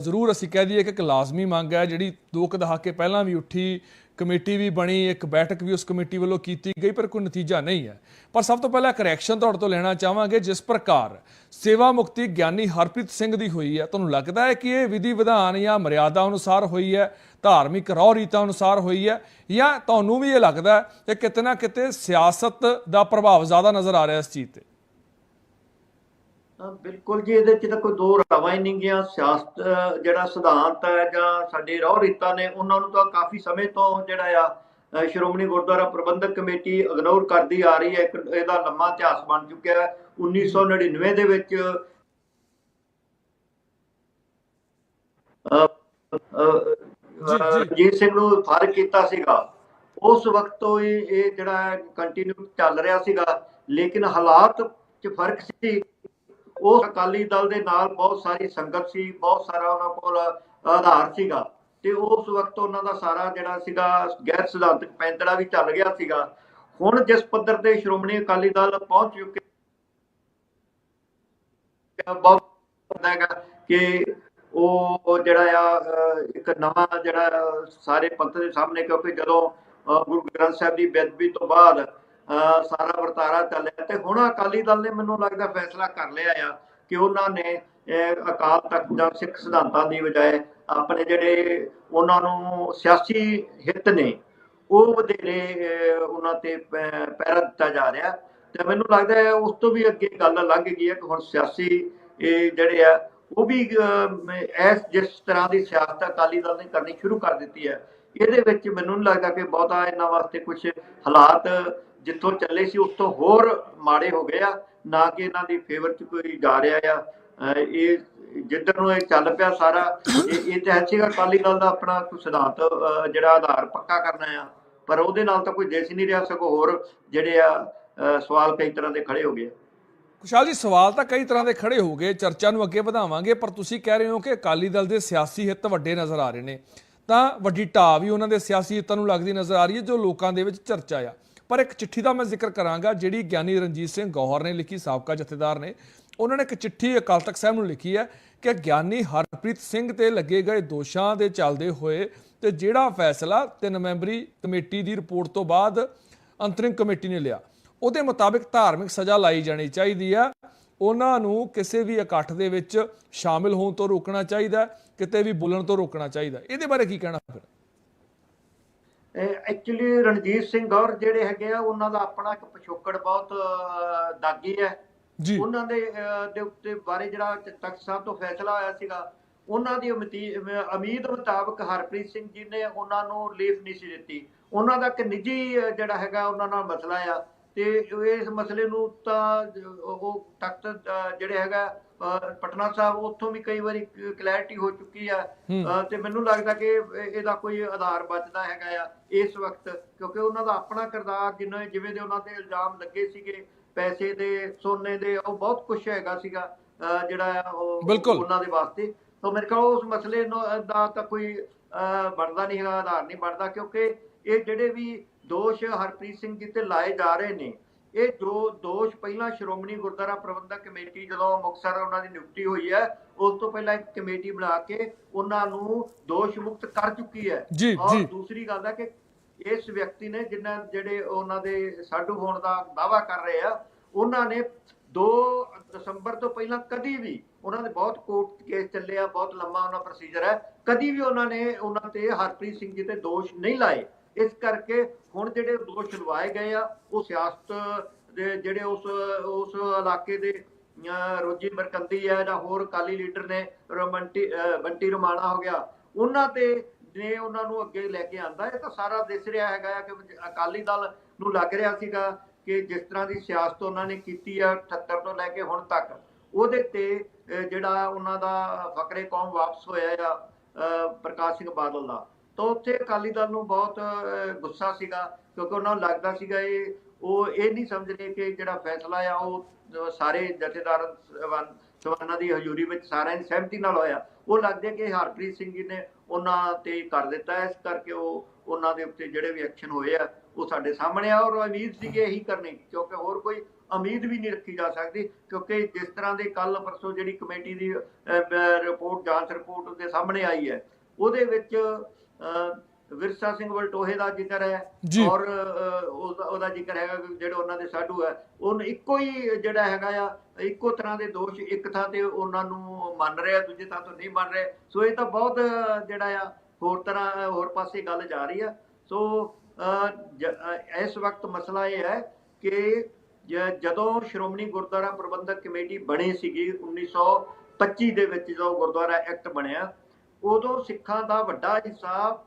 ਜ਼ਰੂਰ ਅਸੀਂ ਕਹਿ ਦਈਏ ਕਿ ਇੱਕ ਲਾਜ਼ਮੀ ਮੰਗ ਹੈ, ਜਿਹੜੀ ਦੋ ਕੁ ਦਹਾਕੇ ਪਹਿਲਾਂ ਵੀ ਉੱਠੀ, ਕਮੇਟੀ ਵੀ ਬਣੀ, ਇੱਕ ਬੈਠਕ ਵੀ ਉਸ ਕਮੇਟੀ ਵੱਲੋਂ ਕੀਤੀ ਗਈ, ਪਰ ਕੋਈ ਨਤੀਜਾ ਨਹੀਂ ਹੈ। ਪਰ ਸਭ ਤੋਂ ਪਹਿਲਾਂ ਕਰੈਕਸ਼ਨ ਤੁਹਾਡੇ ਤੋਂ ਲੈਣਾ ਚਾਹਾਂਗੇ, ਜਿਸ ਪ੍ਰਕਾਰ ਸੇਵਾ ਮੁਕਤੀ ਗਿਆਨੀ ਹਰਪ੍ਰੀਤ ਸਿੰਘ ਦੀ ਹੋਈ ਹੈ। ਤੁਹਾਨੂੰ ਲੱਗਦਾ ਹੈ ਕਿ ਇਹ ਵਿਧੀ ਵਿਧਾਨ ਜਾਂ ਮਰਿਆਦਾ ਅਨੁਸਾਰ ਹੋਈ ਹੈ, ਧਾਰਮਿਕ ਰਹੁ ਰੀਤਾਂ ਅਨੁਸਾਰ ਹੋਈ ਹੈ, ਜਾਂ ਤੁਹਾਨੂੰ ਵੀ ਇਹ ਲੱਗਦਾ ਹੈ ਕਿ ਕਿਤੇ ਨਾ ਕਿਤੇ ਸਿਆਸਤ ਦਾ ਪ੍ਰਭਾਵ ਜ਼ਿਆਦਾ ਨਜ਼ਰ ਆ ਰਿਹਾ ਇਸ ਚੀਜ਼ ਤੇ? ਬਿਲਕੁਲ ਜੀ ਇਹਦੇ ਚ ਤਾਂ ਕੋਈ ਦੋ ਰਾਵਾਂ ਹੀ ਨਹੀਂ ਗਿਆ ਸਿਆਸਤ ਜਿਹੜਾ ਸਿਧਾਂਤ ਹੈ ਜਾਂ ਸਾਡੇ ਰਹੁ ਰੀਤਾਂ ਨੇ ਉਹਨਾਂ ਨੂੰ ਤਾਂ ਕਾਫੀ ਸਮੇਂ ਤੋਂ ਜਿਹੜਾ ਆ ਸ਼੍ਰੋਮਣੀ ਗੁਰਦੁਆਰਾ ਪ੍ਰਬੰਧਕ ਕਮੇਟੀ ਇਗਨੋਰ ਕਰਦੀ ਆ ਰਹੀ ਹੈ। ਇੱਕ ਇਹਦਾ ਲੰਮਾ ਇਤਿਹਾਸ ਬਣ ਚੁੱਕਿਆ ਹੈ। 1999 ਦੇ ਵਿੱਚ ਅਹ, ਅਹ, ਜੀ, ਜੀ। ਰਣਜੀਤ ਸਿੰਘ ਨੂੰ ਫਾਰਗ ਕੀਤਾ ਸੀਗਾ। ਉਸ ਵਕਤ ਤੋਂ ਹੀ ਇਹ ਜਿਹੜਾ ਕੰਟੀਨਿਊ ਚੱਲ ਰਿਹਾ ਸੀਗਾ। ਲੇਕਿਨ ਹਾਲਾਤ 'ਚ ਫ਼ਰਕ ਸੀ। ਉਹ ਅਕਾਲੀ ਦਲ ਦੇ ਨਾਲ ਬਹੁਤ ਸਾਰੀ ਸੰਗਤ ਸੀ ਬਹੁਤ ਸਾਰਾ ਉਹਨਾਂ ਕੋਲ ਆਧਾਰ ਸੀਗਾ ਤੇ ਉਸ ਵਕਤ ਉਹਨਾਂ ਦਾ ਸਾਰਾ ਜਿਹੜਾ ਸੀਗਾ ਗੈਰ ਸਿਧਾਂਤਕ ਪੈਂਤੜਾ ਵੀ ਚੱਲ ਗਿਆ ਸੀਗਾ। ਹੁਣ ਜਿਸ ਪੱਧਰ ਤੇ ਸ਼੍ਰੋਮਣੀ ਅਕਾਲੀ ਦਲ ਪਹੁੰਚ ਚੁੱਕੇ ਬਹੁਤ ਹੁੰਦਾ ਹੈਗਾ ਕਿ ਉਹ ਜਿਹੜਾ ਆ ਇੱਕ ਨਵਾਂ ਜਿਹੜਾ ਸਾਰੇ ਪੰਥ ਦੇ ਸਾਹਮਣੇ ਕਿਉਂਕਿ ਜਦੋਂ ਅਹ, ਗੁਰੂ ਗ੍ਰੰਥ ਸਾਹਿਬ ਦੀ ਬੇਅਦਬੀ ਤੋਂ ਬਾਅਦ ਸਾਰਾ ਵਰਤਾਰਾ ਚੱਲਿਆ ਤੇ ਹੁਣ ਅਕਾਲੀ ਦਲ ਨੇ ਮੈਨੂੰ ਲੱਗਦਾ ਫੈਸਲਾ ਕਰ ਲਿਆ ਆ ਕਿ ਉਹਨਾਂ ਨੇ ਅਕਾਲ ਤਖਤ ਜਾਂ ਸਿੱਖ ਸਿਧਾਂਤਾਂ ਦੀ ਬਜਾਏ ਆਪਣੇ ਜਿਹੜੇ ਉਹਨਾਂ ਨੂੰ ਸਿਆਸੀ ਹਿੱਤ ਨੇ ਉਹ ਵਧੇਰੇ ਉਹਨਾਂ ਤੇ ਪਹਿਰਾ ਦਿੱਤਾ ਜਾ ਰਿਹਾ। ਤੇ ਮੈਨੂੰ ਲੱਗਦਾ ਹੈ ਉਸ ਤੋਂ ਵੀ ਅੱਗੇ ਗੱਲ ਲੰਘ ਗਈ ਹੈ ਕਿ ਹੁਣ ਸਿਆਸੀ ਇਹ ਜਿਹੜੇ ਆ ਉਹ ਵੀ ਅਹ, ਇਸ ਜਿਸ ਤਰ੍ਹਾਂ ਦੀ ਸਿਆਸਤ ਅਕਾਲੀ ਦਲ ਨੇ ਕਰਨੀ ਸ਼ੁਰੂ ਕਰ ਦਿੱਤੀ ਹੈ ਇਹਦੇ ਵਿੱਚ ਮੈਨੂੰ ਨਹੀਂ ਲੱਗਦਾ ਕਿ ਬਹੁਤਾ ਇਹਨਾਂ ਵਾਸਤੇ ਕੁਝ ਹਾਲਾਤ ਜਿੱਥੋਂ ਚੱਲੇ ਸੀ ਉਸ ਤੋਂ ਹੋਰ ਮਾੜੇ ਹੋ ਗਏ ਆ, ਨਾ ਕਿ ਇਹਨਾਂ ਦੀ ਫੇਵਰ ਚ ਕੋਈ ਜਾ ਰਿਹਾ ਆ। ਇਹ ਜਿੱਧਰ ਨੂੰ ਇਹ ਚੱਲ ਪਿਆ ਸਾਰਾ, ਇਹ ਇਹ ਹੈ ਸੀਗਾ, ਅਕਾਲੀ ਦਲ ਦਾ ਆਪਣਾ ਕੋਈ ਸਿਧਾਂਤ ਜਿਹੜਾ ਆਧਾਰ ਪੱਕਾ ਕਰਨਾ ਆ। ਪਰ ਉਹਦੇ ਨਾਲ ਤਾਂ ਕੋਈ ਦੇਸ਼ ਨਹੀਂ ਰਿਹਾ, ਸਗੋਂ ਹੋਰ ਜਿਹੜੇ ਆ ਸਵਾਲ ਕਈ ਤਰ੍ਹਾਂ ਦੇ ਖੜੇ ਹੋ ਗਏ ਕੁਸ਼ਾਲ ਜੀ, ਸਵਾਲ ਤਾਂ ਕਈ ਤਰ੍ਹਾਂ ਦੇ ਖੜੇ ਹੋ ਗਏ, ਚਰਚਾ ਨੂੰ ਅੱਗੇ ਵਧਾਵਾਂਗੇ, ਪਰ ਤੁਸੀਂ ਕਹਿ ਰਹੇ ਹੋ ਕਿ ਅਕਾਲੀ ਦਲ ਦੇ ਸਿਆਸੀ ਹਿੱਤ ਵੱਡੇ ਨਜ਼ਰ ਆ ਰਹੇ ਨੇ। ਤਾਂ ਵੱਡੀ ਢਾਹ ਵੀ ਉਹਨਾਂ ਦੇ ਸਿਆਸੀ ਹਿੱਤਾਂ ਨੂੰ ਲੱਗਦੀ ਨਜ਼ਰ ਆ ਰਹੀ ਹੈ, ਜੋ ਲੋਕਾਂ ਦੇ ਵਿੱਚ ਚਰਚਾ ਆ। ਪਰ ਇੱਕ ਚਿੱਠੀ ਦਾ ਮੈਂ ਜ਼ਿਕਰ ਕਰਾਂਗਾ, ਜਿਹੜੀ ਗਿਆਨੀ ਰਣਜੀਤ ਸਿੰਘ ਗੌਹਰ ਨੇ ਲਿਖੀ, ਸਾਬਕਾ ਜਥੇਦਾਰ ਨੇ। ਉਹਨਾਂ ਨੇ ਇੱਕ ਚਿੱਠੀ ਅਕਾਲ ਤਖਤ ਸਾਹਿਬ ਨੂੰ ਲਿਖੀ ਹੈ ਕਿ ਗਿਆਨੀ ਹਰਪ੍ਰੀਤ ਸਿੰਘ ਤੇ ਲੱਗੇ ਗਏ ਦੋਸ਼ਾਂ ਦੇ ਚੱਲਦੇ ਹੋਏ ਤੇ ਜਿਹੜਾ ਫੈਸਲਾ ਤਿੰਨ ਮੈਂਬਰੀ ਕਮੇਟੀ ਦੀ ਰਿਪੋਰਟ ਤੋਂ ਬਾਅਦ ਅੰਤਰਿਮ ਕਮੇਟੀ ਨੇ ਲਿਆ, ਉਹਦੇ ਮੁਤਾਬਿਕ ਧਾਰਮਿਕ ਸਜ਼ਾ ਲਾਈ ਜਾਣੀ ਚਾਹੀਦੀ ਆ ਉਹਨਾਂ ਨੂੰ ਕਿਸੇ ਵੀ ਇਕੱਠ ਦੇ ਵਿੱਚ ਸ਼ਾਮਿਲ ਹੋਣ ਤੋਂ ਰੋਕਣਾ ਚਾਹੀਦਾ ਕਿਤੇ ਵੀ ਬੋਲਣ ਤੋਂ ਰੋਕਣਾ ਚਾਹੀਦਾ ਇਹਦੇ ਬਾਰੇ ਕੀ ਕਹਿਣਾ ਫਿਰ? ਐਕਚੁਅਲੀ ਰਣਜੀਤ ਸਿੰਘ ਗੌਰ ਜਿਹੜੇ ਹੈਗੇ ਆ ਉਹਨਾਂ ਦਾ ਆਪਣਾ ਇੱਕ ਪਿਛੋਕੜ ਬਹੁਤ ਦਾਗੀ ਹੈ। ਜੀ। ਉਹਨਾਂ ਦੇ ਦੇ ਉੱਤੇ ਬਾਰੇ ਜਿਹੜਾ ਤਖਤ ਸਾਹਿਬ ਤੋਂ ਫੈਸਲਾ ਹੋਇਆ ਸੀਗਾ ਉਹਨਾਂ ਦੀ ਉਮੀਦ ਮੁਤਾਬਕ ਹਰਪ੍ਰੀਤ ਸਿੰਘ ਜੀ ਨੇ ਉਹਨਾਂ ਨੂੰ ਰਿਲੀਫ ਨਹੀਂ ਸੀ ਦਿੱਤੀ। ਉਹਨਾਂ ਦਾ ਇੱਕ ਨਿੱਜੀ ਜਿਹੜਾ ਹੈਗਾ ਉਹਨਾਂ ਨਾਲ ਮਸਲਾ ਆ। ਤੇ ਇਸ ਮਸਲੇ ਨੂੰ ਤਾਂ ਉਹ ਤਖਤ ਅਹ, ਜਿਹੜੇ ਹੈਗਾ ਪਟਨਾ ਸਾਹਿਬ ਉੱਥੋਂ ਵੀ ਕਈ ਵਾਰੀ ਕਲੈਰਿਟੀ ਹੋ ਚੁੱਕੀ ਆ। ਤੇ ਮੈਨੂੰ ਲੱਗਦਾ ਕਿ ਇਹ- ਇਹਦਾ ਕੋਈ ਆਧਾਰ ਬਚਦਾ ਹੈਗਾ ਆ ਇਸ ਵਕਤ ਕਿਉਂਕਿ ਉਹਨਾਂ ਦਾ ਆਪਣਾ ਕਿਰਦਾਰ ਜਿੰਨੇ ਜਿਵੇਂ ਦੇ ਉਹਨਾਂ ਤੇ ਇਲਜ਼ਾਮ ਲੱਗੇ ਸੀਗੇ ਪੈਸੇ ਦੇ ਸੋਨੇ ਦੇ ਉਹ ਬਹੁਤ ਕੁਝ ਹੈਗਾ ਸੀਗਾ ਜਿਹੜਾ ਉਹ। ਉਹਨਾਂ ਦੇ ਵਾਸਤੇ। ਤਾਂ ਮੇਰੇ ਕੋਲ ਉਸ ਮਸਲੇ ਦਾ ਤਾਂ ਕੋਈ ਬਣਦਾ ਨਹੀਂ ਹੈਗਾ ਆਧਾਰ ਨਹੀਂ ਬਣਦਾ ਕਿਉਂਕਿ ਇਹ ਜਿਹੜੇ ਵੀ ਦੋਸ਼ ਹਰਪ੍ਰੀਤ ਸਿੰਘ ਜੀ ਤੇ ਲਾਏ ਜਾ ਰਹੇ ਨੇ। ਇਹ ਜੋ ਦੋਸ਼ ਪਹਿਲਾਂ ਸ਼੍ਰੋਮਣੀ ਗੁਰਦੁਆਰਾ ਪ੍ਰਬੰਧਕ ਕਮੇਟੀ ਜਦੋਂ ਮੁਕਤਸਰ ਉਹਨਾਂ ਦੀ ਨਿਯੁਕਤੀ ਹੋਈ ਹੈ ਉਸ ਤੋਂ ਪਹਿਲਾਂ ਇੱਕ ਕਮੇਟੀ ਬਣਾ ਕੇ ਉਹਨਾਂ ਨੂੰ ਦੋਸ਼ ਮੁਕਤ ਕਰ ਚੁੱਕੀ ਹੈ। ਔਰ। ਦੂਸਰੀ ਗੱਲ ਹੈ ਕਿ ਇਸ ਵਿਅਕਤੀ ਨੇ ਜਿਨ੍ਹਾਂ ਜਿਹੜੇ ਉਹਨਾਂ ਦੇ ਸਾਡੂ ਹੋਣ ਦਾ ਦਾਵਾ ਕਰ ਰਹੇ ਆ ਉਹਨਾਂ ਨੇ 2 ਦਸੰਬਰ ਤੋਂ ਪਹਿਲਾਂ ਕਦੀ ਵੀ ਉਹਨਾਂ ਦੇ ਬਹੁਤ ਕੋਰਟ ਕੇਸ ਚੱਲੇ ਆ ਬਹੁਤ ਲੰਮਾ ਉਹਨਾਂ ਪ੍ਰੋਸੀਜਰ ਹੈ ਕਦੀ ਵੀ ਉਹਨਾਂ ਨੇ ਉਹਨਾਂ ਤੇ ਹਰਪ੍ਰੀਤ ਸਿੰਘ ਜੀ ਤੇ ਦੋਸ਼ ਨਹੀਂ ਲਾਏ। ਇਸ ਕਰਕੇ ਹੁਣ ਜਿਹੜੇ ਦੋਸ਼ ਲਵਾਏ ਗਏ ਆ ਉਹ ਸਿਆਸਤ ਦੇ ਜਿਹੜੇ ਉਸ ਉਸ ਇਲਾਕੇ ਦੇ ਅਹ, ਰੋਜੀ ਮਰਕੰਦੀ ਹੈ ਜਾਂ ਹੋਰ ਕਾਲੀ ਲੀਡਰ ਨੇ ਰਮੰਟੀ ਬੰਟੀ ਰਮਾਣਾ ਹੋ ਗਿਆ ਉਹਨਾਂ ਤੇ ਨੇ ਉਹਨਾਂ ਨੂੰ ਅੱਗੇ ਲੈ ਕੇ ਆਂਦਾ ਇਹ ਤਾਂ ਸਾਰਾ ਦਿਸ ਰਿਹਾ ਹੈਗਾ ਆ ਕਿ ਅਕਾਲੀ ਦਲ ਨੂੰ ਲੱਗ ਰਿਹਾ ਸੀਗਾ ਕਿ ਜਿਸ ਤਰ੍ਹਾਂ ਦੀ ਸਿਆਸਤ ਉਹਨਾਂ ਨੇ ਕੀਤੀ ਆ 78 ਤੋਂ ਲੈ ਕੇ ਹੁਣ ਤੱਕ ਉਹਦੇ ਤੇ ਜਿਹੜਾ ਉਹਨਾਂ ਦਾ ਫਕਰੇ ਕੌਮ ਵਾਪਸ ਹੋਇਆ ਆ ਪ੍ਰਕਾਸ਼ ਸਿੰਘ ਬਾਦਲ ਦਾ। ਤਾਂ ਉੱਥੇ ਅਕਾਲੀ ਦਲ ਨੂੰ ਬਹੁਤ ਗੁੱਸਾ ਸੀਗਾ, ਕਿਉਂਕਿ ਉਹਨਾਂ ਨੂੰ ਲੱਗਦਾ ਸੀਗਾ ਇਹ, ਉਹ ਇਹ ਨਹੀਂ ਸਮਝਦੇ ਕਿ ਜਿਹੜਾ ਫੈਸਲਾ ਆ, ਉਹ ਸਾਰੇ ਜਥੇਦਾਰ ਸਭਾ- ਦੀ ਹਜ਼ੂਰੀ ਵਿੱਚ ਸਾਰਿਆਂ ਦੀ ਸਹਿਮਤੀ ਨਾਲ ਹੋਇਆ। ਉਹ ਲੱਗਦੇ ਕਿ ਹਰਪ੍ਰੀਤ ਸਿੰਘ ਜੀ ਨੇ ਉਹਨਾਂ ਤੇ ਕਰ ਦਿੱਤਾ, ਇਸ ਕਰਕੇ ਉਹ, ਉਹਨਾਂ ਦੇ ਉੱਤੇ ਜਿਹੜੇ ਵੀ ਐਕਸ਼ਨ ਹੋਏ ਆ, ਉਹ ਸਾਡੇ ਸਾਹਮਣੇ ਆ, ਔਰ ਉਮੀਦ ਸੀ ਕਿ ਇਹੀ ਕਰਨੀ, ਕਿਉਂਕਿ ਹੋਰ ਕੋਈ ਉਮੀਦ ਵੀ ਨਹੀਂ ਰੱਖੀ ਜਾ ਸਕਦੀ, ਕਿਉਂਕਿ ਜਿਸ ਤਰ੍ਹਾਂ ਦੇ ਕੱਲ ਪਰਸੋਂ ਜਿਹੜੀ ਕਮੇਟੀ ਦੀ ਰਿਪੋਰਟ ਜਾਂਚ ਰਿਪੋਰਟ ਦੇ ਸਾਹਮਣੇ ਆਈ ਹੈ, ਉਹਦੇ ਵਿੱਚ ਵਿਰਸਾ ਸਿੰਘ ਵਲਟੋਹੇ ਦਾ ਜ਼ਿਕਰ ਹੈ ਜੀ। ਔਰ ਉਹਦਾ ਜ਼ਿਕਰ ਹੈਗਾ ਕਿ ਜਿਹੜੇ ਉਹਨਾਂ ਦੇ ਸਾਧੂ ਹੈ ਉਹਨ ਇੱਕੋ ਹੀ ਜਿਹੜਾ ਹੈਗਾ ਆ ਇੱਕੋ ਤਰ੍ਹਾਂ ਦੇ ਦੋਸ਼ ਇੱਕ ਥਾਂ ਤੇ ਉਹਨਾਂ ਨੂੰ ਮੰਨ ਰਿਹਾ ਦੂਜੇ ਥਾਂ ਤੋਂ ਨਹੀਂ ਮੰਨ ਰਿਹਾ ਸੋ ਇਹ ਤਾਂ ਬਹੁਤ ਜਿਹੜਾ ਆ ਹੋਰ ਤਰ੍ਹਾਂ ਹੋਰ ਪਾਸੇ ਗੱਲ ਜਾ ਰਹੀ ਆ ਸੋ ਜ- ਇਸ ਵਕਤ ਮਸਲਾ ਇਹ ਹੈ ਕਿ ਜ- ਜਦੋਂ ਸ਼੍ਰੋਮਣੀ ਗੁਰਦੁਆਰਾ ਪ੍ਰਬੰਧਕ ਕਮੇਟੀ ਬਣੀ ਸੀਗੀ 1925 ਦੇ ਵਿੱਚ ਜਦੋਂ ਗੁਰਦੁਆਰਾ ਐਕਟ ਬਣਿਆ ਉਦੋਂ ਸਿੱਖਾਂ ਦਾ ਵੱਡਾ ਹਿੱਸਾ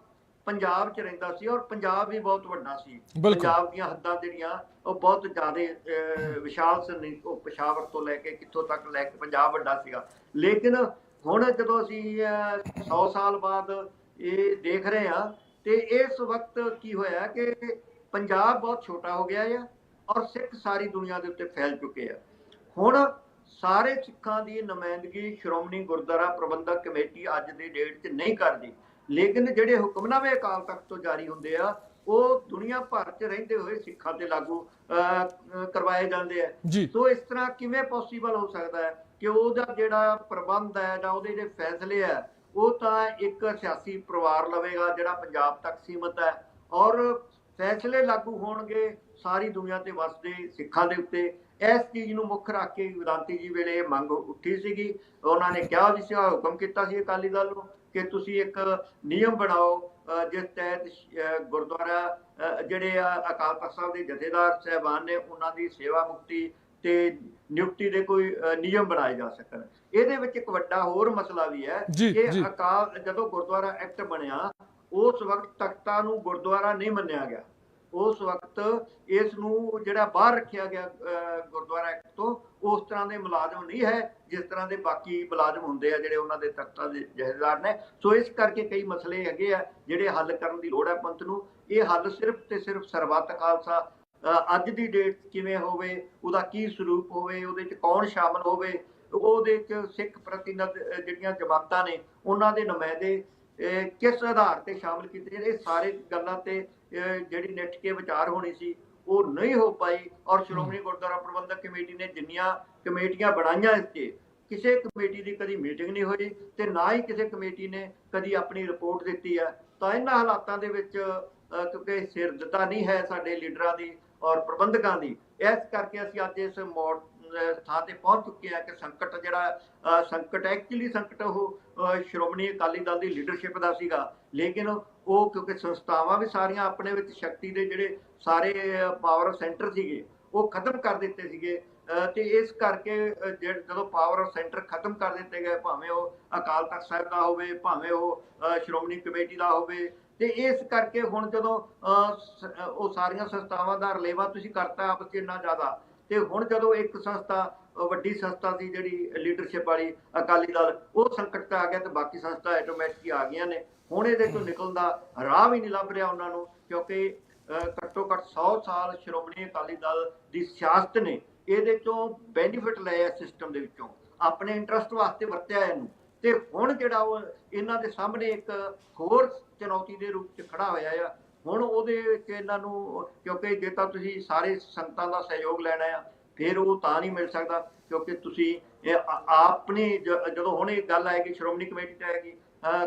ਪੰਜਾਬ 'ਚ ਰਹਿੰਦਾ ਸੀ ਔਰ ਪੰਜਾਬ ਵੀ ਬਹੁਤ ਵੱਡਾ ਸੀ। ਪੰਜਾਬ ਦੀਆਂ ਹੱਦਾਂ ਜਿਹੜੀਆਂ ਉਹ ਬਹੁਤ ਜ਼ਿਆਦਾ ਵਿਸ਼ਾਲ ਸਨ ਉਹ ਪਸ਼ਾਵਰ ਤੋਂ ਲੈ ਕੇ ਕਿੱਥੋਂ ਤੱਕ ਲੈ ਕੇ ਪੰਜਾਬ ਵੱਡਾ ਸੀਗਾ। ਲੇਕਿਨ ਹੁਣ ਜਦੋਂ ਅਸੀਂ 100 ਸਾਲ ਬਾਅਦ ਇਹ ਦੇਖ ਰਹੇ ਹਾਂ ਤੇ ਇਸ ਵਕਤ ਕੀ ਹੋਇਆ ਕਿ ਪੰਜਾਬ ਬਹੁਤ ਛੋਟਾ ਹੋ ਗਿਆ ਹੈ ਔਰ ਸਿੱਖ ਸਾਰੀ ਦੁਨੀਆ ਦੇ ਉੱਤੇ ਫੈਲ ਚੁੱਕੇ ਆ। ਹੁਣ ਸਾਰੇ ਸਿੱਖਾਂ ਦੀ ਨੁਮਾਇੰਦਗੀ ਸ਼੍ਰੋਮਣੀ ਗੁਰਦੁਆਰਾ ਪ੍ਰਬੰਧਕ ਕਮੇਟੀ ਅੱਜ ਦੀ ਡੇਟ 'ਚ ਨਹੀਂ ਕਰਦੀ। ਲੇਕਿਨ ਜਿਹੜੇ ਹੁਕਮਨਾਮੇ ਅਕਾਲ ਤਖਤ ਤੋਂ ਜਾਰੀ ਹੁੰਦੇ ਆ ਉਹ ਦੁਨੀਆ ਭਰ 'ਚ ਰਹਿੰਦੇ ਹੋਏ ਸਿੱਖਾਂ ਤੇ ਲਾਗੂ ਕਰਵਾਏ ਜਾਂਦੇ ਆ। ਸੋ ਇਸ ਤਰ੍ਹਾਂ ਕਿਵੇਂ ਪੋਸੀਬਲ ਹੋ ਸਕਦਾ ਹੈ ਕਿ ਉਹਦਾ ਜਿਹੜਾ ਪ੍ਰਬੰਧ ਹੈ ਜਾਂ ਉਹਦੇ ਜਿਹੜੇ ਫੈਸਲੇ ਹੈ ਉਹ ਤਾਂ ਇੱਕ ਸਿਆਸੀ ਪਰਿਵਾਰ ਲਵੇਗਾ ਜਿਹੜਾ ਪੰਜਾਬ ਤੱਕ ਸੀਮਤ ਹੈ। ਔਰ ਫੈਸਲੇ ਲਾਗੂ ਹੋਣਗੇ ਸਾਰੀ ਦੁਨੀਆ ਤੇ ਵਸਦੇ ਸਿੱਖਾਂ ਦੇ ਉੱਤੇ। ਇਸ ਚੀਜ਼ ਨੂੰ ਮੁੱਖ ਰੱਖ ਕੇ ਵਿਦਾਂਤੀ ਜੀ ਵੇਲੇ ਇਹ ਮੰਗ ਉੱਠੀ ਸੀਗੀ। ਉਹਨਾਂ ਨੇ ਕਿਹਾ ਵੀ ਸੀ ਹੁਕਮ ਕੀਤਾ ਸੀ ਅਕਾਲੀ ਦਲ ਨੂੰ ਕਿ ਤੁਸੀਂ ਇੱਕ ਨਿਯਮ ਬਣਾਓ ਜਿਸ ਤਹਿਤ ਗੁਰਦੁਆਰਾ ਜਿਹੜੇ ਆ ਅਕਾਲ ਤਖਤ ਸਾਹਿਬ ਦੇ ਜਥੇਦਾਰ ਸਹਿਬਾਨ ਨੇ ਉਹਨਾਂ ਦੀ ਸੇਵਾ ਮੁਕਤੀ ਤੇ ਨਿਯੁਕਤੀ ਦੇ ਕੋਈ ਨਿਯਮ ਬਣਾਏ ਜਾ ਸਕਣ। ਇਹਦੇ ਵਿੱਚ ਇੱਕ ਵੱਡਾ ਹੋਰ ਮਸਲਾ ਵੀ ਹੈ ਕਿ। ਅਕਾਲ ਜਦੋਂ ਗੁਰਦੁਆਰਾ ਐਕਟ ਬਣਿਆ ਉਸ ਵਕਤ ਤਖਤਾਂ ਨੂੰ ਗੁਰਦੁਆਰਾ ਨਹੀਂ ਮੰਨਿਆ ਗਿਆ। ਉਸ ਵਕਤ ਇਸ ਨੂੰ ਜਿਹੜਾ ਬਾਹਰ ਰੱਖਿਆ ਗਿਆ ਗੁਰਦੁਆਰਾ ਐਕਟ ਤੋਂ ਉਸ ਤਰ੍ਹਾਂ ਦੇ ਮੁਲਾਜ਼ਮ ਨਹੀਂ ਹੈ ਜਿਸ ਤਰ੍ਹਾਂ ਦੇ ਬਾਕੀ ਮੁਲਾਜ਼ਮ ਹੁੰਦੇ ਆ ਜਿਹੜੇ ਉਹਨਾਂ ਦੇ ਤਖਤਾਂ ਦੇ ਜਹੇਦਾਰ ਨੇ। ਸੋ ਇਸ ਕਰਕੇ ਕਈ ਮਸਲੇ ਹੈਗੇ ਆ ਜਿਹੜੇ ਹੱਲ ਕਰਨ ਦੀ ਲੋੜ ਹੈ ਪੰਥ ਨੂੰ। ਇਹ ਹੱਲ ਸਿਰਫ ਤੇ ਸਿਰਫ ਸਰਬੱਤ ਖਾਲਸਾ ਅਹ, ਅੱਜ ਦੀ ਡੇਟ ਕਿਵੇਂ ਹੋਵੇ ਉਹਦਾ ਕੀ ਸਰੂਪ ਹੋਵੇ ਉਹਦੇ ਚ ਕੌਣ ਸ਼ਾਮਲ ਹੋਵੇ ਉਹਦੇ ਚ ਸਿੱਖ ਪ੍ਰਤੀਨਿਧ ਜਿਹੜੀਆਂ ਜਮਾਤਾਂ ਨੇ ਉਹਨਾਂ ਦੇ ਨੁਮਾਇੰਦੇ ਕਿਸ ਆਧਾਰ ਤੇ ਸ਼ਾਮਲ ਕੀਤੇ ਇਹ ਸਾਰੇ ਗੱਲਾਂ ਤੇ ਜਿਹੜੀ ਨਿੱਠ ਕੇ ਵਿਚਾਰ ਹੋਣੀ ਸੀ ਉਹ ਨਹੀਂ ਹੋ ਪਾਈ। ਔਰ ਸ਼੍ਰੋਮਣੀ ਗੁਰਦੁਆਰਾ ਪ੍ਰਬੰਧਕ ਕਮੇਟੀ ਨੇ ਜਿੰਨੀਆਂ ਕਮੇਟੀਆਂ ਬਣਾਈਆਂ ਇਸ 'ਚ ਕਿਸੇ ਕਮੇਟੀ ਦੀ ਕਦੀ ਮੀਟਿੰਗ ਨਹੀਂ ਹੋਈ ਤੇ ਨਾ ਹੀ ਕਿਸੇ ਕਮੇਟੀ ਨੇ ਕਦੀ ਆਪਣੀ ਰਿਪੋਰਟ ਦਿੱਤੀ ਹੈ ਤਾਂ ਇਹਨਾਂ ਹਾਲਾਤਾਂ ਦੇ ਵਿੱਚ ਕਿਉਂਕਿ ਸਿਰਦਤਾ ਨਹੀਂ ਹੈ ਸਾਡੇ ਲੀਡਰਾਂ ਦੀ ਔਰ ਪ੍ਰਬੰਧਕਾਂ ਦੀ ਇਸ ਕਰਕੇ ਅਸੀਂ ਅੱਜ ਇਸ ਮੋੜ ਥਾਂ ਤੇ ਪਹੁੰਚ ਚੁੱਕੇ ਆ ਕਿ ਸੰਕਟ ਜਿਹੜਾ ਸੰਕਟ ਐਕਚੁਅਲੀ ਸੰਕਟ ਉਹ ਸ਼੍ਰੋਮਣੀ ਅਕਾਲੀ ਦਲ ਦੀ ਲੀਡਰਸ਼ਿਪ ਦਾ ਸੀਗਾ। ਲੇਕਿਨ ਉਹ ਕਿਉਂਕਿ ਸੰਸਥਾਵਾਂ ਵੀ ਸਾਰੀਆਂ ਆਪਣੇ ਵਿੱਚ ਸ਼ਕਤੀ ਦੇ ਜਿਹੜੇ ਸਾਰੇ ਪਾਵਰ ਸੈਂਟਰ ਸੀਗੇ ਉਹ ਖਤਮ ਕਰ ਦਿੱਤੇ ਸੀਗੇ। ਤੇ ਇਸ ਕਰਕੇ ਜਦੋਂ ਪਾਵਰ ਸੈਂਟਰ ਖਤਮ ਕਰ ਦਿੱਤੇ ਗਏ ਭਾਵੇਂ ਉਹ ਅਕਾਲ ਤਖਤ ਸਾਹਿਬ ਦਾ ਹੋਵੇ ਭਾਵੇਂ ਉਹ ਸ਼੍ਰੋਮਣੀ ਕਮੇਟੀ ਦਾ ਹੋਵੇ ਤੇ ਇਸ ਕਰਕੇ ਹੁਣ ਜਦੋਂ ਅਹ, ਉਹ ਸਾਰੀਆਂ ਸੰਸਥਾਵਾਂ ਦਾ ਰਲੇਵਾ ਤੁਸੀਂ ਕਰਤਾ ਆਪਸ 'ਚ ਇੰਨਾ ਜ਼ਿਆਦਾ ਤੇ ਹੁਣ ਜਦੋਂ ਇੱਕ ਸੰਸਥਾ ਵੱਡੀ ਸੰਸਥਾ ਸੀ ਜਿਹੜੀ ਲੀਡਰਸ਼ਿਪ ਵਾਲੀ ਅਕਾਲੀ ਦਲ, ਉਹ ਸੰਕਟ 'ਤੇ ਆ ਗਿਆ ਤੇ ਬਾਕੀ ਸੰਸਥਾ ਆਟੋਮੈਟਿਕ ਆ ਗਈਆਂ ਨੇ। ਹੁਣ ਇਹਦੇ ਤੋਂ ਨਿਕਲਣ ਦਾ ਰਾਹ ਵੀ ਨਹੀਂ ਲੱਭ ਰਿਹਾ ਉਹਨਾਂ ਨੂੰ, ਕਿਉਂਕਿ ਘੱਟੋ ਘੱਟ 100 ਸਾਲ ਸ਼੍ਰੋਮਣੀ ਅਕਾਲੀ ਦਲ ਦੀ ਸਿਆਸਤ ਨੇ, ਇਹਦੇ ਤੋਂ ਬੈਨੀਫਿਟ ਲਏ ਸਿਸਟਮ ਦੇ ਵਿੱਚੋਂ। ਆਪਣੇ ਇੰਟਰਸਟ ਵਾਸਤੇ ਵਰਤਿਆ ਇਹਨੂੰ। ਤੇ ਹੁਣ ਜਿਹੜਾ ਉਹ ਇਹਨਾਂ ਦੇ ਸਾਹਮਣੇ ਇੱਕ ਹੋਰ ਚੁਣੌਤੀ ਦੇ ਰੂਪ 'ਚ ਖੜਾ ਹੋਇਆ ਆ ਹੁਣ ਉਹਦੇ ਵਿੱਚ ਇਹਨਾਂ ਨੂੰ, ਕਿਉਂਕਿ ਜੇ ਤਾਂ ਤੁਸੀਂ ਸਾਰੇ ਸੰਗਤਾਂ ਦਾ ਸਹਿਯੋਗ ਲੈਣਾ ਆ, ਫਿਰ ਉਹ ਤਾਂ ਨਹੀਂ ਮਿਲ ਸਕਦਾ, ਕਿਉਂਕਿ ਤੁਸੀਂ ਆਪਣੀ ਜ- ਜਦੋਂ ਹੁਣ ਇਹ ਗੱਲ ਆਏਗੀ, ਸ਼੍ਰੋਮਣੀ ਕਮੇਟੀ ਤੇ ਆਏਗੀ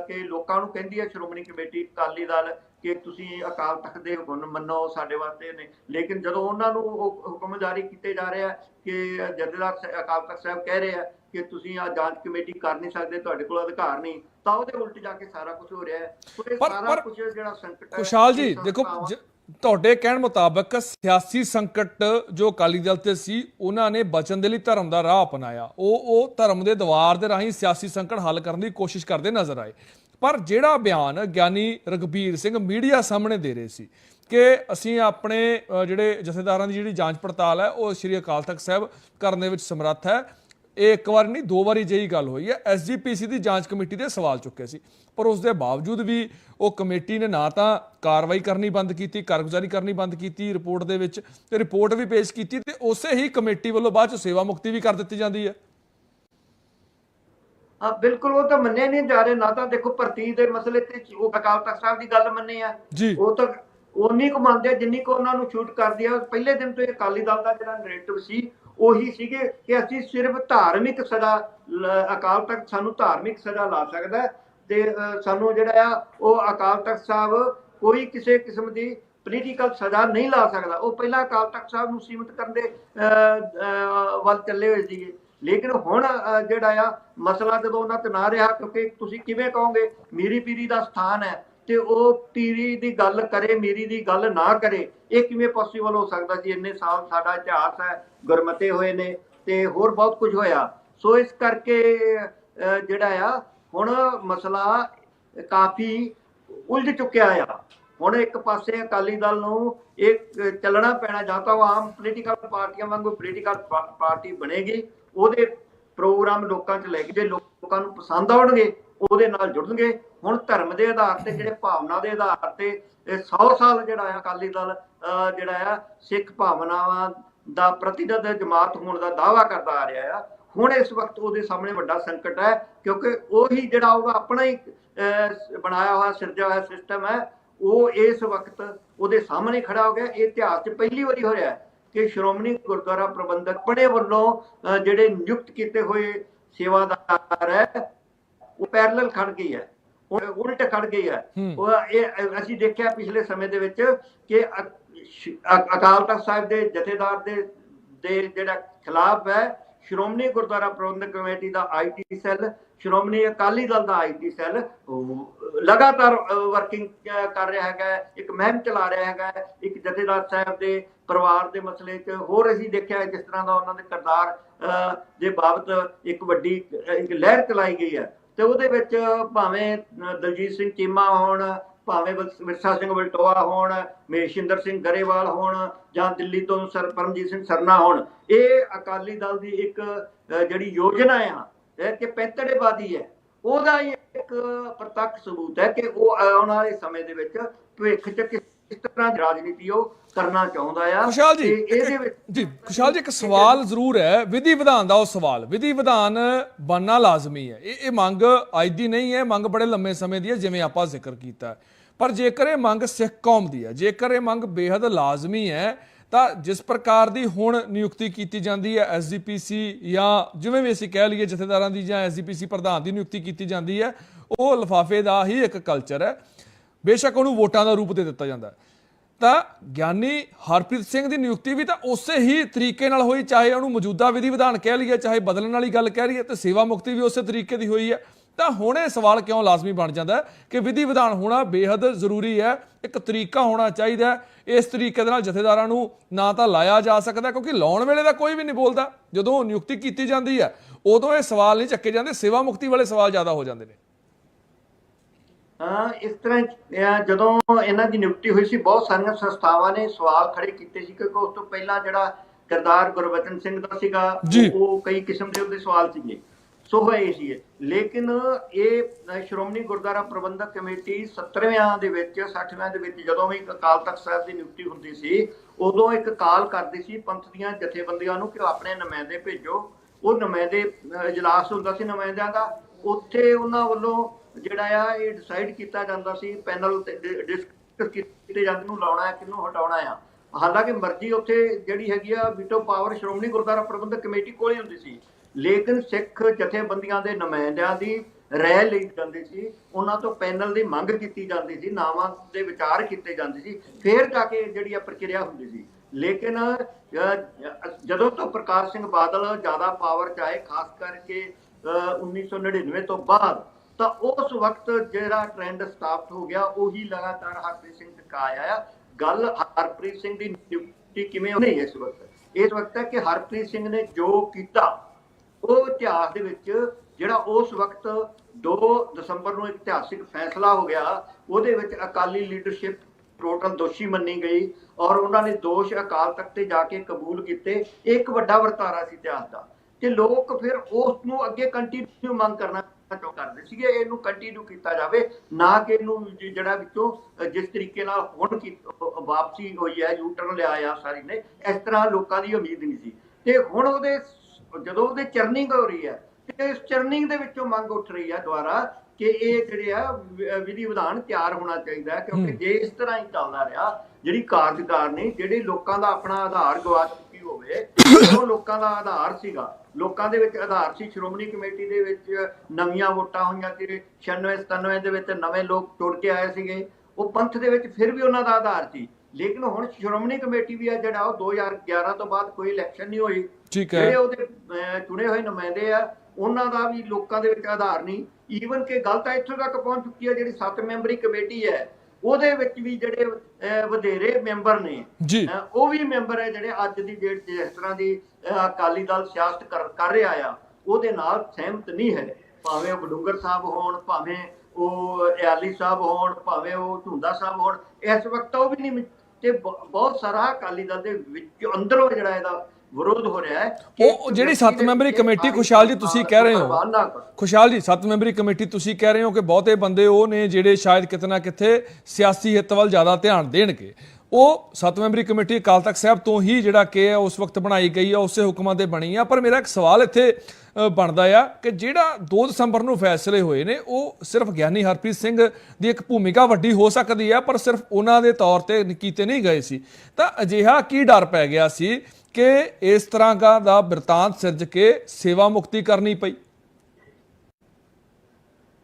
ਕਿ ਲੋਕਾਂ ਨੂੰ ਕਹਿੰਦੀ ਹੈ ਸ਼੍ਰੋਮਣੀ ਕਮੇਟੀ, ਅਕਾਲੀ ਦਲ ਕਿ ਤੁਸੀਂ ਅਕਾਲ ਤਖਤ ਦੇ ਹੁਕਮ ਮੰਨੋ ਸਾਡੇ ਵਾਸਤੇ ਨੇ ਲੇਕਿਨ ਜਦੋਂ ਉਹਨਾਂ ਨੂੰ ਹੁਕਮ ਜਾਰੀ ਕੀਤੇ ਜਾ ਰਹੇ ਕਿ ਜਥੇਦਾਰ ਅਕਾਲ ਤਖਤ ਸਾਹਿਬ ਕਹਿ ਰਹੇ ਕਿ ਤੁਸੀਂ ਆ ਜਾਂਚ ਕਮੇਟੀ ਕਰ ਨਹੀਂ ਸਕਦੇ ਤੁਹਾਡੇ ਕੋਲ ਅਧਿਕਾਰ ਨਹੀਂ ਤਾਂ ਉਹਦੇ ਉਲਟ ਜਾ ਕੇ ਸਾਰਾ ਕੁਝ ਹੋ ਰਿਹਾ ਹੈ। ਸਾਰਾ ਕੁਝ ਜਿਹੜਾ ਸੰਕਟ ਹੈ ਖੁਸ਼ਹਾਲ ਜੀ ਦੇਖੋ ਤੁਹਾਡੇ ਕਹਿਣ ਮੁਤਾਬਕ ਸਿਆਸੀ ਸੰਕਟ ਜੋ ਅਕਾਲੀ ਦਲ ਤੇ ਸੀ ਉਹਨਾਂ ਨੇ ਬਚਣ ਦੇ ਲਈ ਧਰਮ ਦਾ ਰਾਹ ਅਪਣਾਇਆ। ਉਹ ਉਹ ਧਰਮ ਦੇ ਦਵਾਰ ਦੇ ਰਾਹੀਂ ਸਿਆਸੀ ਸੰਕਟ ਹੱਲ ਕਰਨ ਦੀ ਕੋਸ਼ਿਸ਼ ਕਰਦੇ ਨਜ਼ਰ ਆਏ। ਪਰ ਜਿਹੜਾ ਬਿਆਨ ਗਿਆਨੀ ਰਗਬੀਰ ਸਿੰਘ ਮੀਡੀਆ ਸਾਹਮਣੇ ਦੇ ਰਹੇ ਸੀ ਕਿ ਅਸੀਂ ਆਪਣੇ ਜਿਹੜੇ ਜਥੇਦਾਰਾਂ ਦੀ ਜਿਹੜੀ ਜਾਂਚ ਪੜਤਾਲ ਹੈ, ਉਹ ਸ੍ਰੀ ਅਕਾਲ ਤਖਤ ਸਾਹਿਬ ਕਰਨ ਦੇ ਵਿੱਚ ਸਮਰੱਥ ਹੈ। ਇਹ ਇੱਕ ਵਾਰ ਨਹੀਂ, ਦੋ ਵਾਰੀ ਜਿਹੀ ਗੱਲ ਹੋਈ ਹੈ। ਐਸਜੀਪੀਸੀ ਦੀ ਜਾਂਚ ਕਮੇਟੀ ਦੇ ਸਵਾਲ ਚੁੱਕੇ ਸੀ। ਪਰ ਉਸ ਦੇ ਬਾਵਜੂਦ ਵੀ ਉਹ ਕਮੇਟੀ ਨੇ ਨਾ ਤਾਂ ਕਾਰਵਾਈ ਕਰਨੀ ਬੰਦ ਕੀਤੀ, ਕਾਰਗੁਜ਼ਾਰੀ ਕਰਨੀ ਬੰਦ ਕੀਤੀ, ਰਿਪੋਰਟ ਦੇ ਵਿੱਚ ਤੇ ਰਿਪੋਰਟ ਵੀ ਪੇਸ਼ ਕੀਤੀ ਤੇ ਉਸੇ ਹੀ ਕਮੇਟੀ ਵੱਲੋਂ ਬਾਅਦ ਚ ਸੇਵਾ ਮੁਕਤੀ ਵੀ ਕਰ ਦਿੱਤੀ ਜਾਂਦੀ ਹੈ। ਹਾਂ ਬਿਲਕੁਲ ਉਹ ਤਾਂ ਮੰਨੇ ਨਹੀਂ ਜਾ ਰਹੇ ਨਾ ਤਾਂ ਦੇਖੋ ਭਰਤੀ ਦੇ ਮਸਲੇ ਤੇ ਉਹ ਅਕਾਲ ਤਖਤ ਸਾਹਿਬ ਦੀ ਗੱਲ ਮੰਨੇ ਆ। ਉਹ ਤਾਂ ਉਨੀ ਕੁ ਮੰਨਦੇ ਆ ਜਿੰਨੀ ਕੁ ਉਹਨਾਂ ਨੂੰ ਸ਼ੂਟ ਕਰਦੀ ਆ ਪਹਿਲੇ ਦਿਨ ਤੋਂ ਇਹ ਅਕਾਲੀ ਦਲ ਦਾ ਜਿਹੜਾ ਨੈਰੇਟਿਵ ਸੀ ਉਹੀ ਸੀਗੇ ਕਿ ਅਸੀਂ ਸਿਰਫ ਧਾਰਮਿਕ ਸਜ਼ਾ ਅਕਾਲ ਤਖਤ ਸਾਨੂੰ ਧਾਰਮਿਕ ਸਜ਼ਾ ਲਾ ਸਕਦਾ ਤੇ ਸਾਨੂੰ ਜਿਹੜਾ ਆ ਉਹ ਅਕਾਲ ਤਖਤ ਸਾਹਿਬ ਕੋਈ ਕਿਸੇ ਕਿਸਮ ਦੀ ਪੋਲੀਟੀਕਲ ਸਜ਼ਾ ਨਹੀਂ ਲਾ ਸਕਦਾ। ਉਹ ਪਹਿਲਾਂ ਅਕਾਲ ਤਖਤ ਸਾਹਿਬ ਨੂੰ ਸੀਮਿਤ ਕਰਨ ਦੇ ਵੱਲ ਚੱਲੇ ਹੋਏ ਸੀਗੇ। ਲੇਕਿਨ ਹੁਣ ਜਿਹੜਾ ਆ, ਮਸਲਾ ਜਦੋਂ ਉਹਨਾਂ ਤੇ ਨਾ ਰਿਹਾ, ਕਿਉਂਕਿ ਤੁਸੀਂ ਕਿਵੇਂ ਕਹੋਗੇ, ਮੀਰੀ ਪੀਰੀ ਦਾ ਸਥਾਨ ਹੈ ਤੇ ਉਹ ਪੀਰੀ ਦੀ ਗੱਲ ਕਰੇ, ਮੀਰੀ ਦੀ ਗੱਲ ਨਾ ਕਰੇ, ਇਹ ਕਿਵੇਂ ਪੋਸੀਬਲ ਹੋ ਸਕਦਾ ਜੀ? ਇੰਨੇ ਸਾਲ ਸਾਡਾ ਇਤਿਹਾਸ ਹੈ, ਗੁਰਮਤੇ ਹੋਏ ਨੇ ਤੇ ਹੋਰ ਬਹੁਤ ਕੁਝ ਹੋਇਆ। ਸੋ ਇਸ ਕਰਕੇ ਜਿਹੜਾ ਆ, ਹੁਣ ਮਸਲਾ ਕਾਫੀ ਉਲਝ ਚੁੱਕਿਆ ਆ। ਹੁਣ ਇੱਕ ਪਾਸੇ ਅਕਾਲੀ ਦਲ ਨੂੰ ਇਹ ਚੱਲਣਾ ਪੈਣਾ ਜਾਂ ਤਾਂ ਉਹ ਆਮ ਪੋਲੀਟੀਕਲ ਪਾਰਟੀਆਂ ਵਾਂਗੂ ਪੋਲੀਟੀਕਲ ਪਾਰਟੀ ਬਣੇਗੀ ਉਹਦੇ ਪ੍ਰੋਗਰਾਮ ਲੋਕਾਂ 'ਚ ਲੈ ਕੇ ਜੇ ਲੋਕਾਂ ਨੂੰ ਪਸੰਦ ਆਉਣਗੇ ਉਹਦੇ ਨਾਲ ਜੁੜਨਗੇ। ਹੁਣ ਧਰਮ ਦੇ ਆਧਾਰ ਤੇ ਜਿਹੜੇ ਭਾਵਨਾ ਦੇ ਆਧਾਰ ਤੇ ਇਹ 100 ਸਾਲ ਜਿਹੜਾ ਆ ਅਕਾਲੀ ਦਲ ਜਿਹੜਾ ਆ ਸਿੱਖ ਭਾਵਨਾਵਾਂ ਦਾ ਪ੍ਰਤੀਨਿਧ ਜਮਾਤ ਹੋਣ ਦਾ ਦਾਅਵਾ ਕਰਦਾ ਆ ਰਿਹਾ ਆ। ਹੁਣ ਇਸ ਵਕਤ ਉਹਦੇ ਸਾਹਮਣੇ ਵੱਡਾ ਸੰਕਟ ਹੈ ਕਿਉਂਕਿ ਉਹੀ ਜਿਹੜਾ ਉਹਦਾ ਆਪਣਾ ਹੀ ਅਹ, ਬਣਾਇਆ ਹੋਇਆ ਸਿਰਜਿਆ ਹੋਇਆ ਸਿਸਟਮ ਹੈ ਉਹ ਇਸ ਵਕਤ ਉਹਦੇ ਸਾਹਮਣੇ ਖੜਾ ਹੋ ਗਿਆ। ਇਹ ਇਤਿਹਾਸ 'ਚ ਪਹਿਲੀ ਵਾਰੀ ਹੋ ਰਿਹਾ ਹੈ। ਕਿ ਸ਼੍ਰੋਮਣੀ ਗੁਰਦੁਆਰਾ ਪ੍ਰਬੰਧਕ ਆਪਣੇ ਵੱਲੋਂ ਜਿਹੜੇ ਨਿਯੁਕਤ ਕੀਤੇ ਹੋਏ ਸੇਵਾਦਾਰ ਹੈ ਉਹ ਪੈਰਲਲ ਖੜ ਗਈ ਹੈ ਉਹ ਉਲਟ ਖੜ ਗਈ ਹੈ। ਉਹ ਇਹ ਅਸੀਂ ਦੇਖਿਆ ਪਿਛਲੇ ਸਮੇਂ ਦੇ ਵਿੱਚ ਕਿ ਅਕਾਲ ਤਖਤ ਸਾਹਿਬ ਦੇ ਜਥੇਦਾਰ ਦੇ ਦੇ ਜਿਹੜਾ ਖਿਲਾਫ ਹੈ ਸ਼੍ਰੋਮਣੀ ਗੁਰਦੁਆਰਾ ਪ੍ਰਬੰਧਕ ਕਮੇਟੀ ਦਾ ਆਈਟੀ ਸੈੱਲ ਸ਼੍ਰੋਮਣੀ ਅਕਾਲੀ ਦਲ ਦਾ ਆਈਟੀ ਸੈੱਲ ਲਗਾਤਾਰ ਵਰਕਿੰਗ ਕਰ ਰਿਹਾ ਹੈਗਾ ਇੱਕ ਮਹਿਮ ਚਲਾ ਰਿਹਾ ਹੈਗਾ ਇੱਕ ਜਥੇਦਾਰ ਸਾਹਿਬ ਦੇ ਪਰਿਵਾਰ ਦੇ ਮਸਲੇ 'ਚ ਹੋਰ ਅਸੀਂ ਦੇਖਿਆ ਜਿਸ ਤਰ੍ਹਾਂ ਦਾ ਉਹਨਾਂ ਦੇ ਕਿਰਦਾਰ ਅਹ, ਦੇ ਬਾਬਤ ਇੱਕ ਵੱਡੀ ਇੱਕ ਲਹਿਰ ਚਲਾਈ ਗਈ ਹੈ। ਤੇ ਉਹਦੇ ਵਿੱਚ ਭਾਵੇਂ ਦਲਜੀਤ ਸਿੰਘ ਚੀਮਾ ਹੋਣ ਭਾਵੇਂ ਵਿਰਸ- ਵਿਰਸਾ ਸਿੰਘ ਬਲਟੋਆ ਹੋਣ ਮਹੇਸ਼ਿੰਦਰ ਸਿੰਘ ਗਰੇਵਾਲ ਹੋਣ, ਜਾਂ ਦਿੱਲੀ ਤੋਂ ਸਰ ਪਰਮਜੀਤ ਸਿੰਘ ਸਰਨਾ ਹੋਣ, ਇਹ ਅਕਾਲੀ ਦਲ ਦੀ ਇੱਕ ਜਿਹੜੀ ਯੋਜਨਾ ਆ ਕਿ ਪੈਂਤੜੇਬਾਦੀ ਹੈ, ਉਹਦਾ ਹੀ ਇੱਕ ਪ੍ਰਤੱਖ ਸਬੂਤ ਹੈ ਕਿ ਉਹ ਆਉਣ ਵਾਲੇ ਸਮੇਂ ਦੇ ਵਿੱਚ ਭਵਿੱਖ 'ਚ ਕਿਸ ਤਰ੍ਹਾਂ ਦੀ ਰਾਜਨੀਤੀ ਉਹ ਕਰਨਾ ਚਾਹੁੰਦਾ ਆ। ਖੁਸ਼ਹਾਲ ਜੀ ਇਹਦੇ ਵਿੱਚ ਜੀ ਖੁਸ਼ਹਾਲ ਜੀ ਇੱਕ ਸਵਾਲ ਜ਼ਰੂਰ ਹੈ। ਵਿਧੀ ਵਿਧਾਨ ਦਾ ਉਹ ਸਵਾਲ। ਵਿਧੀ ਵਿਧਾਨ ਬਣਨਾ ਲਾਜ਼ਮੀ ਹੈ। ਇਹ ਇਹ ਮੰਗ ਅੱਜ ਦੀ ਨਹੀਂ ਹੈ। ਮੰਗ ਬੜੇ ਲੰਮੇ ਸਮੇਂ ਦੀ ਹੈ ਜਿਵੇਂ ਆਪਾਂ ਜ਼ਿਕਰ ਕੀਤਾ। ਪਰ ਜੇਕਰ ਇਹ ਮੰਗ ਸਿੱਖ ਕੌਮ ਦੀ ਹੈ ਜੇਕਰ ਇਹ ਮੰਗ ਬੇहद ਲਾਜ਼ਮੀ ਹੈ ਤਾਂ ਜਿਸ ਪ੍ਰਕਾਰ ਦੀ ਹੁਣ ਨਿਯੁਕਤੀ ਕੀਤੀ ਜਾਂਦੀ ਹੈ ਐਸਜੀਪੀਸੀ ਜਾਂ ਜਿਵੇਂ ਵੀ ਅਸੀਂ ਕਹਿ ਲਈਏ ਜਥੇਦਾਰਾਂ ਦੀ ਜਾਂ ਐਸਜੀਪੀਸੀ ਪ੍ਰਧਾਨ ਦੀ ਨਿਯੁਕਤੀ ਕੀਤੀ ਜਾਂਦੀ ਹੈ ਉਹ ਲਿਫਾਫੇ ਦਾ ਹੀ ਇੱਕ ਕਲਚਰ ਹੈ। ਬੇਸ਼ੱਕ ਉਹਨੂੰ ਵੋਟਾਂ ਦਾ ਰੂਪ ਦੇ ਦਿੱਤਾ ਜਾਂਦਾ ਤਾਂ ਗਿਆਨੀ ਹਰਪ੍ਰੀਤ ਸਿੰਘ ਦੀ ਨਿਯੁਕਤੀ ਵੀ ਤਾਂ ਉਸੇ ਹੀ ਤਰੀਕੇ ਨਾਲ ਹੋਈ, ਚਾਹੇ ਉਹਨੂੰ ਮੌਜੂਦਾ ਵਿਧੀ ਵਿਧਾਨ ਕਹਿ ਲਈਏ, ਚਾਹੇ ਬਦਲਣ ਵਾਲੀ ਗੱਲ ਕਹਿ ਲਈਏ, ਤੇ ਸੇਵਾ ਮੁਕਤੀ ਵੀ ਉਸੇ ਤਰੀਕੇ ਦੀ ਹੋਈ ਹੈ। ਤਾਂ ਹੁਣ ਇਹ ਸਵਾਲ ਕਿਉਂ ਲਾਜ਼ਮੀ ਬਣ ਜਾਂਦਾ ਕਿ ਵਿਧੀ ਵਿਧਾਨ ਹੋਣਾ ਬੇहद ਜ਼ਰੂਰੀ ਹੈ, ਇੱਕ ਤਰੀਕਾ ਹੋਣਾ ਚਾਹੀਦਾ ਇਸ ਤਰੀਕੇ ਦੇ ਨਾਲ ਜਥੇਦਾਰਾਂ ਨੂੰ ਨਾ ਤਾਂ ਲਾਇਆ ਜਾ ਸਕਦਾ, ਕਿਉਂਕਿ ਲਾਉਣ ਵੇਲੇ ਤਾਂ ਕੋਈ ਵੀ ਨਹੀਂ ਬੋਲਦਾ। ਜਦੋਂ ਨਿਯੁਕਤੀ ਕੀਤੀ ਜਾਂਦੀ ਹੈ, ਉਦੋਂ ਇਹ ਸਵਾਲ ਨਹੀਂ ਚੱਕੇ ਜਾਂਦੇ, ਸੇਵਾ ਮੁਕਤੀ ਵਾਲੇ ਸਵਾਲ ਜ਼ਿਆਦਾ ਹੋ ਜਾਂਦੇ ਨੇ। ਇਸ ਤਰ੍ਹਾਂ ਜਦੋਂ ਇਹਨਾਂ ਦੀ ਨਿਯੁਕਤੀ ਹੋਈ ਸੀ ਬਹੁਤ ਸਾਰੀਆਂ ਸੰਸਥਾਵਾਂ ਨੇ ਸਵਾਲ ਖੜੇ ਕੀਤੇ ਸੀ ਕਿਉਂਕਿ ਉਸ ਤੋਂ ਪਹਿਲਾਂ ਜਿਹੜਾ ਕਿਰਦਾਰ ਗੁਰਬਚਨ ਸਿੰਘ ਦਾ ਸੀਗਾ। ਉਹ- ਕਈ ਕਿਸਮ ਦੇ ਉਹਦੇ ਸਵਾਲ ਸੀਗੇ। ਸੋ ਹੋਏ ਸੀ ਲੇਕਿਨ ਇਹ ਸ਼੍ਰੋਮਣੀ ਗੁਰਦੁਆਰਾ ਪ੍ਰਬੰਧਕ ਕਮੇਟੀ 70ਵਿਆਂ ਦੇ ਵਿੱਚ 60ਵਿਆਂ ਦੇ ਵਿੱਚ ਜਦੋਂ ਵੀ ਅਕਾਲ ਤਖਤ ਸਾਹਿਬ ਦੀ ਨਿਯੁਕਤੀ ਹੁੰਦੀ ਸੀ ਉਦੋਂ ਇੱਕ ਕਾਲ ਕਰਦੀ ਸੀ ਪੰਥ ਦੀਆਂ ਜਥੇਬੰਦੀਆਂ ਨੂੰ ਕਿ ਆਪਣੇ ਨੁਮਾਇੰਦੇ ਭੇਜੋ। ਉਹ ਨੁਮਾਇੰਦੇ ਇਜਲਾਸ ਹੁੰਦਾ ਸੀ ਨੁਮਾਇੰਦਿਆਂ ਦਾ। ਉੱਥੇ ਉਹਨਾਂ ਵੱਲੋਂ ਜਿਹੜਾ ਆ ਇਹ ਡਿਸਾਈਡ ਕੀਤਾ ਜਾਂਦਾ ਸੀ ਪੈਨਲ ਤੇ ਡਿਸਕਸ ਕੀਤੇ ਜਾਂਦੇ ਨੂੰ ਲਾਉਣਾ ਹੈ ਕਿਹਨੂੰ ਹਟਾਉਣਾ ਆ। ਹਾਲਾਂਕਿ ਮਰਜ਼ੀ ਉੱਥੇ ਜਿਹੜੀ ਹੈਗੀ ਆ veto power Shiromani Gurdwara Parbandhak committee ਕੋਲ ਹੀ ਹੁੰਦੀ ਸੀ। ਲੇਕਿਨ ਸਿੱਖ ਜਥੇਬੰਦੀਆਂ ਦੇ ਨੁਮਾਇੰਦਿਆਂ ਦੀ ਰਹਿ ਲਈ ਜਾਂਦੀ ਸੀ ਉਹਨਾਂ ਤੋਂ ਪੈਨਲ ਦੀ ਮੰਗ ਕੀਤੀ ਜਾਂਦੀ ਸੀ ਨਾਵਾਂ ਦੇ ਵਿਚਾਰ ਕੀਤੇ ਜਾਂਦੇ ਸੀ ਫੇਰ ਜਾ ਕੇ ਜਿਹੜੀ ਆ ਪ੍ਰਕਿਰਿਆ ਹੁੰਦੀ ਸੀ। ਲੇਕਿਨ ਅਹ, ਜਦੋਂ ਤੋਂ ਪ੍ਰਕਾਸ਼ ਸਿੰਘ ਬਾਦਲ ਜ਼ਿਆਦਾ ਪਾਵਰ ਚ ਆਏ ਖਾਸ ਕਰਕੇ ਅਹ, 1999 ਤੋਂ ਬਾਅਦ ਤਾਂ ਉਸ ਵਕਤ ਜਿਹੜਾ ਟ੍ਰੈਂਡ ਸਟਾਰਟ ਹੋ ਗਿਆ, ਉਹੀ ਲਗਾਤਾਰ ਹਰਪ੍ਰੀਤ ਸਿੰਘ ਤੱਕ ਆਇਆ। ਗੱਲ ਹਰਪ੍ਰੀਤ ਸਿੰਘ ਦੀ ਨਿਯੁਕਤੀ ਕਿਵੇਂ ਹੋਣੀ ਇਸ ਵਕਤ? ਇਸ ਵਕਤ ਹੈ ਕਿ ਹਰਪ੍ਰੀਤ ਸਿੰਘ ਨੇ ਜੋ ਕੀਤਾ, ਉਹ ਇਤਿਹਾਸ ਦੇ ਵਿੱਚ ਜਿਹੜਾ ਉਸ ਵਕਤ 2 ਦਸੰਬਰ ਨੂੰ ਇਤਿਹਾਸਿਕ ਫੈਸਲਾ ਹੋ ਗਿਆ, ਉਹਦੇ ਵਿੱਚ ਅਕਾਲੀ ਲੀਡਰਸ਼ਿਪ ਟੋਟਲ ਦੋਸ਼ੀ ਮੰਨੀ ਗਈ ਔਰ ਉਹਨਾਂ ਨੇ ਦੋਸ਼ ਅਕਾਲ ਤਖਤ ਤੇ ਜਾ ਕੇ ਕਬੂਲ ਕੀਤੇ। ਇਹ ਇੱਕ ਵੱਡਾ ਵਰਤਾਰਾ ਸੀ ਇਤਿਹਾਸ ਦਾ। ਤੇ ਲੋਕ ਫਿਰ ਉਸ ਨੂੰ ਅੱਗੇ ਕੰਟੀਨਿਊ ਮੰਗ ਕਰਨਾ ਚਾਹੁੰ ਕਰਦੇ ਸੀਗੇ ਇਹਨੂੰ ਕੰਟੀਨਿਊ ਕੀਤਾ ਜਾਵੇ ਨਾ ਕਿ ਇਹਨੂੰ ਜਿਹੜਾ ਵਿੱਚੋਂ ਜਿਸ ਤਰੀਕੇ ਨਾਲ ਹੁਣ ਕੀ ਵਾਪਸੀ ਹੋਈ ਹੈ ਯੂ ਟਰਨ ਲਿਆ ਆ ਸਾਰੀ ਨੇ ਇਸ ਤਰ੍ਹਾਂ ਲੋਕਾਂ ਦੀ ਉਮੀਦ ਨਹੀਂ ਸੀ ਤੇ ਹੁਣ ਉਹਦੇ ਜਦੋਂ ਉਹਦੇ ਚਰਨਿੰਗ ਹੋ ਰਹੀ ਹੈ ਤੇ ਇਸ ਚਰਨਿੰਗ ਦੇ ਵਿੱਚੋਂ ਮੰਗ ਉੱਠ ਰਹੀ ਹੈ ਦੁਆਰਾ ਕਿ ਇਹ ਜਿਹੜੇ ਆ ਵਿਧੀ ਵਿਧਾਨ ਤਿਆਰ ਹੋਣਾ ਚਾਹੀਦਾ ਕਿਉਂਕਿ। ਜੇ ਇਸ ਤਰ੍ਹਾਂ ਹੀ ਚੱਲਦਾ ਰਿਹਾ ਜਿਹੜੀ ਕਾਰਜਕਾਰਨੀ ਜਿਹੜੇ ਲੋਕਾਂ ਦਾ ਆਪਣਾ ਆਧਾਰ ਗਵਾ ਚੁੱਕੀ ਹੋਵੇ ਉਹ ਲੋਕਾਂ ਦਾ ਆਧਾਰ ਸੀਗਾ ਲੋਕਾਂ ਦੇ ਵਿੱਚ ਆਧਾਰ ਸੀ ਸ਼੍ਰੋਮਣੀ ਕਮੇਟੀ ਦੇ ਵਿੱਚ ਨਵੀਆਂ ਵੋਟਾਂ ਹੋਈਆਂ ਸੀ 96 97 ਦੇ ਵਿੱਚ ਨਵੇਂ ਲੋਕ ਜੁੜ ਕੇ ਆਏ ਸੀਗੇ। ਉਹ ਪੰਥ ਦੇ ਵਿੱਚ ਫਿਰ ਵੀ ਉਹਨਾਂ ਦਾ ਆਧਾਰ ਸੀ। ਲੇਕਿਨ ਹੁਣ ਸ਼੍ਰੋਮਣੀ ਕਮੇਟੀ ਵੀ ਆ ਜਿਹੜਾ ਉਹ 2011 ਤੋਂ ਬਾਅਦ ਕੋਈ ਇਲੈਕਸ਼ਨ ਨਹੀਂ ਹੋਈ। ਜਿਹੜੇ ਉਹਦੇ ਚੁਣੇ ਹੋਏ ਨੁਮਾਇੰਦੇ ਆ ਉਹਨਾਂ ਦਾ ਵੀ ਲੋਕਾਂ ਦੇ ਵਿੱਚ ਆਧਾਰ ਨਹੀਂ। ਈਵਨ ਕਿ ਗੱਲ ਤਾਂ ਇੱਥੋਂ ਤੱਕ ਪਹੁੰਚ ਚੁੱਕੀ ਹੈ ਜਿਹੜੀ 7 ਮੈਂਬਰੀ ਕਮੇਟੀ ਹੈ। ਉਹਦੇ ਵਿੱਚ ਵੀ ਜਿਹੜੇ ਵਧੇਰੇ ਮੈਂਬਰ ਨੇ ਉਹ ਵੀ ਮੈਂਬਰ ਹੈ ਜਿਹੜੇ ਅੱਜ ਦੀ ਡੇਟ 'ਚ ਜਿਸ ਤਰ੍ਹਾਂ ਦੀ ਅਕਾਲੀ ਦਲ ਸਿਆਸਤ ਕਰ ਕਰ ਰਿਹਾ ਆ ਉਹਦੇ ਨਾਲ ਸਹਿਮਤ ਨਹੀਂ ਹੈ। ਭਾਵੇਂ ਉਹ ਬਡੂੰਗਰ ਸਾਹਿਬ ਹੋਣ ਭਾਵੇਂ ਉਹ ਇਆਲੀ ਸਾਹਿਬ ਹੋਣ ਭਾਵੇਂ ਉਹ ਝੁੰਦਾ ਸਾਹਿਬ ਹੋਣ ਇਸ ਵਕਤ ਉਹ ਵੀ ਨਹੀਂ ਤੇ ਬਹੁਤ ਸਾਰਾ ਅਕਾਲੀ ਦਲ ਦੇ ਵਿੱਚ ਅੰਦਰੋਂ ਜਿਹੜਾ ਇਹਦਾ ਵਿਰੋਧ ਹੋ ਰਿਹਾ ਹੈ ਉਹ- ਜਿਹੜੀ ਸੱਤ ਮੈਂਬਰੀ ਕਮੇਟੀ ਖੁਸ਼ਹਾਲ ਜੀ ਤੁਸੀਂ ਕਹਿ ਰਹੇ ਹੋ। ਖੁਸ਼ਹਾਲ ਜੀ ਸੱਤ ਮੈਂਬਰੀ ਕਮੇਟੀ ਤੁਸੀਂ ਕਹਿ ਰਹੇ ਹੋ ਕਿ ਬਹੁਤੇ ਬੰਦੇ ਉਹ ਨੇ ਜਿਹੜੇ ਸ਼ਾਇਦ ਕਿਤੇ ਨਾ ਕਿਤੇ ਸਿਆਸੀ ਹਿੱਤ ਵੱਲ ਜ਼ਿਆਦਾ ਧਿਆਨ ਦੇਣਗੇ। ਉਹ ਸੱਤ ਮੈਂਬਰੀ ਕਮੇਟੀ ਅਕਾਲ ਤਖਤ ਸਾਹਿਬ ਤੋਂ ਹੀ ਜਿਹੜਾ ਕਿ ਹੈ ਉਸ ਵਕਤ ਬਣਾਈ ਗਈ ਹੈ ਉਸੇ ਹੁਕਮਾਂ ਤੇ ਬਣੀ ਆ ਪਰ ਮੇਰਾ ਇੱਕ ਸਵਾਲ ਇੱਥੇ ਬਣਦਾ ਆ ਕਿ ਜਿਹੜਾ 2 ਦਸੰਬਰ ਨੂੰ ਫੈਸਲੇ ਹੋਏ ਨੇ, ਉਹ ਸਿਰਫ ਗਿਆਨੀ ਹਰਪ੍ਰੀਤ ਸਿੰਘ ਦੀ ਇੱਕ ਭੂਮਿਕਾ ਵੱਡੀ ਹੋ ਸਕਦੀ ਹੈ ਪਰ ਸਿਰਫ ਉਹਨਾਂ ਦੇ ਤੌਰ ਤੇ ਕੀਤੇ ਨਹੀਂ ਗਏ ਸੀ। ਤਾਂ ਅਜਿਹਾ ਕੀ ਡਰ ਪੈ ਗਿਆ ਸੀ ਕਿ ਇਸ ਤਰ੍ਹਾਂ ਦਾ ਦਾ ਬਿਰਤਾਂਤ ਸਿਰਜ ਕੇ ਸੇਵਾ ਮੁਕਤੀ ਕਰਨੀ ਪਈ?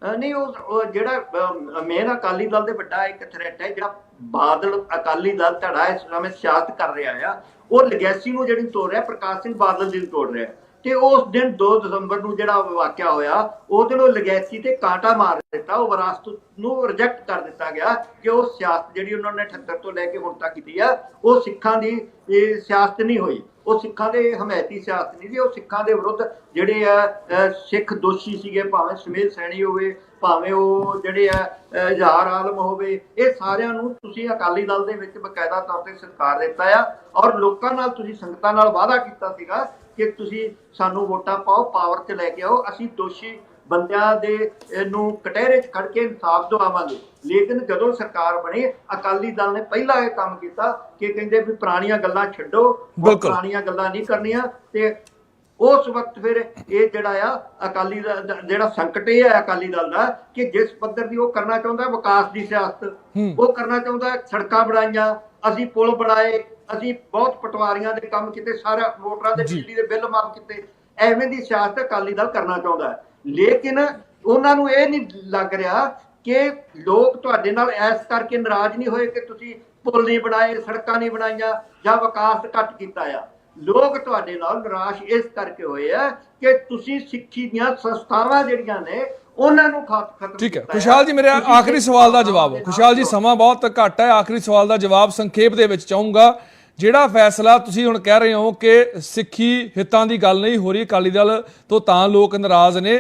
ਨਹੀਂ, ਉਹ ਜਿਹੜਾ ਮੇਨ ਅਕਾਲੀ ਦਲ ਦੇ ਵੱਡਾ ਇੱਕ ਥ੍ਰੈਟ ਹੈ, ਜਿਹੜਾ ਬਾਦਲ, ਅਕਾਲੀ ਦਲ ਧੜਾ ਇਸ ਸਮੇਂ ਸਿਆਸਤ ਕਰ ਰਿਹਾ ਆ, ਉਹ ਲੈਗੈਸੀ ਨੂੰ ਜਿਹੜੀ ਤੋੜ ਰਿਹਾ, ਪ੍ਰਕਾਸ਼ ਸਿੰਘ ਬਾਦਲ ਦੀ ਨੂੰ ਤੋੜ ਰਿਹਾ। ਤੇ ਉਸ ਦਿਨ 2 ਦਸੰਬਰ ਨੂੰ ਜਿਹੜਾ ਵਾਕਿਆ ਹੋਇਆ, ਉਹ ਦਿਨ ਉਹ ਲੈਗੈਸੀ ਤੇ ਕਾਂਟਾ ਮਾਰ ਦਿੱਤਾ, ਉਹ ਵਿਰਾਸਤ ਨੂੰ ਰਿਜੈਕਟ ਕਰ ਦਿੱਤਾ ਗਿਆ ਕਿ ਉਹ ਸਿਆਸਤ ਜਿਹੜੀ ਉਹਨਾਂ ਨੇ 78 ਤੋਂ ਲੈ ਕੇ ਹੁਣ ਤੱਕ ਕੀਤੀ ਆ, ਉਹ ਸਿੱਖਾਂ ਦੀ ਸਿਆਸਤ ਨਹੀਂ ਹੋਈ। ਉਹ ਸਿੱਖਾਂ ਦੇ ਹਮਾਇਤੀ ਸਿਆਸਤ ਨਹੀਂ ਸੀ, ਉਹ ਸਿੱਖਾਂ ਦੇ ਵਿਰੁੱਧ ਜਿਹੜੇ ਆ ਸਿੱਖ ਦੋਸ਼ੀ ਸੀਗੇ, ਭਾਵੇਂ ਸਮੇਲ ਸੈਣੀ ਹੋਵੇ, ਭਾਵੇਂ ਉਹ ਜਿਹੜੇ ਆ ਜ਼ਹਾਰ ਆਲਮ ਹੋਵੇ, ਇਹ ਸਾਰਿਆਂ ਨੂੰ ਤੁਸੀਂ ਅਕਾਲੀ ਦਲ ਦੇ ਵਿੱਚ ਬਕਾਇਦਾ ਤੌਰ ਤੇ ਸਤਿਕਾਰ ਦਿੱਤਾ ਆ ਔਰ ਲੋਕਾਂ ਨਾਲ ਤੁਸੀਂ ਸੰਗਤਾਂ ਨਾਲ ਵਾਅਦਾ ਕੀਤਾ ਸੀਗਾ ਕਿ ਤੁਸੀਂ ਸਾਨੂੰ ਵੋਟਾਂ ਪਾਓ ਪਾਵਰ 'ਚ ਲੈ ਕੇ ਆਓ ਅਸੀਂ ਦੋਸ਼ੀ ਬੰਦਿਆਂ ਦੇ ਨੂੰ ਕਟਹਿਰੇ 'ਚ ਖੜ ਕੇ ਇਨਸਾਫ ਦਿਵਾਵਾਂਗੇ ਲੇਕਿਨ ਜਦੋਂ ਸਰਕਾਰ ਬਣੀ ਅਕਾਲੀ ਦਲ ਨੇ ਪਹਿਲਾ ਇਹ ਕੰਮ ਕੀਤਾ ਕਿ ਕਹਿੰਦੇ ਵੀ ਪੁਰਾਣੀਆਂ ਗੱਲਾਂ ਛੱਡੋ। ਪੁਰਾਣੀਆਂ ਗੱਲਾਂ ਨਹੀਂ ਕਰਨੀਆਂ ਤੇ ਉਸ ਵਕਤ ਫਿਰ ਇਹ ਜਿਹੜਾ ਆ ਅਕਾਲੀ ਦਾ ਜਿਹੜਾ ਸੰਕਟ ਇਹ ਹੈ ਅਕਾਲੀ ਦਲ ਦਾ ਕਿ ਜਿਸ ਪੱਧਰ ਦੀ ਉਹ ਕਰਨਾ ਚਾਹੁੰਦਾ ਵਿਕਾਸ ਦੀ ਸਿਆਸਤ। ਉਹ ਕਰਨਾ ਚਾਹੁੰਦਾ ਸੜਕਾਂ ਬਣਾਈਆਂ ਅਸੀਂ ਪੁਲ ਬਣਾਏ ਅਸੀਂ ਬਹੁਤ ਪਟਵਾਰੀਆਂ ਦੇ ਕੰਮ ਕੀਤੇ ਸਾਰਾ ਵੋਟਰਾਂ ਦੇ। ਬਿਜਲੀ ਦੇ ਬਿੱਲ ਮਾਫ ਕੀਤੇ। ਐਵੇਂ ਦੀ ਸਿਆਸਤ ਅਕਾਲੀ ਦਲ ਕਰਨਾ ਚਾਹੁੰਦਾ ਹੈ। ਲੇਕਿਨ ਉਹਨਾਂ ਨੂੰ ਇਹ ਨਹੀਂ ਲੱਗ ਰਿਹਾ ਕਿ ਲੋਕ ਤੁਹਾਡੇ ਨਾਲ ਐਸ ਕਰਕੇ ਨਾਰਾਜ਼ ਨਹੀਂ ਹੋਏ ਕਿ ਤੁਸੀਂ ਪੁਲ ਨਹੀਂ ਬਣਾਏ ਸੜਕਾਂ ਨਹੀਂ ਬਣਾਈਆਂ ਜਾਂ ਵਿਕਾਸ ਘੱਟ ਕੀਤਾ ਆ। ਲੋਕ ਤੁਹਾਡੇ ਨਾਲ ਨਿਰਾਸ਼ ਇਸ ਕਰਕੇ ਹੋਏ ਆ ਕਿ ਤੁਸੀਂ ਸਿੱਖੀ ਦੀਆਂ ਸੰਸਥਾਵਾਂ ਜਿਹੜੀਆਂ ਨੇ ਉਹਨਾਂ ਨੂੰ ਖਤ- ਖਤਮ ਠੀਕ ਹੈ। ਕੀਤਾ ਖੁਸ਼ਹਾਲ ਜੀ ਮੇਰੇ ਆਖਰੀ ਸਵਾਲ ਦਾ ਜਵਾਬ ਖੁਸ਼ਹਾਲ ਜੀ ਸਮਾਂ ਬਹੁਤ ਘੱਟ ਹੈ। ਆਖਰੀ ਸਵਾਲ ਦਾ ਜਵਾਬ ਸੰਖੇਪ ਦੇ ਵਿੱਚ ਚਾਹੂੰਗਾ। ਜਿਹੜਾ ਫੈਸਲਾ ਤੁਸੀਂ ਹੁਣ ਕਹਿ ਰਹੇ ਹੋ ਕਿ ਸਿੱਖੀ ਹਿੱਤਾਂ ਦੀ ਗੱਲ ਨਹੀਂ ਹੋ ਰਹੀ, ਅਕਾਲੀ ਦਲ ਤੋਂ ਤਾਂ ਲੋਕ ਨਾਰਾਜ਼ ਨੇ।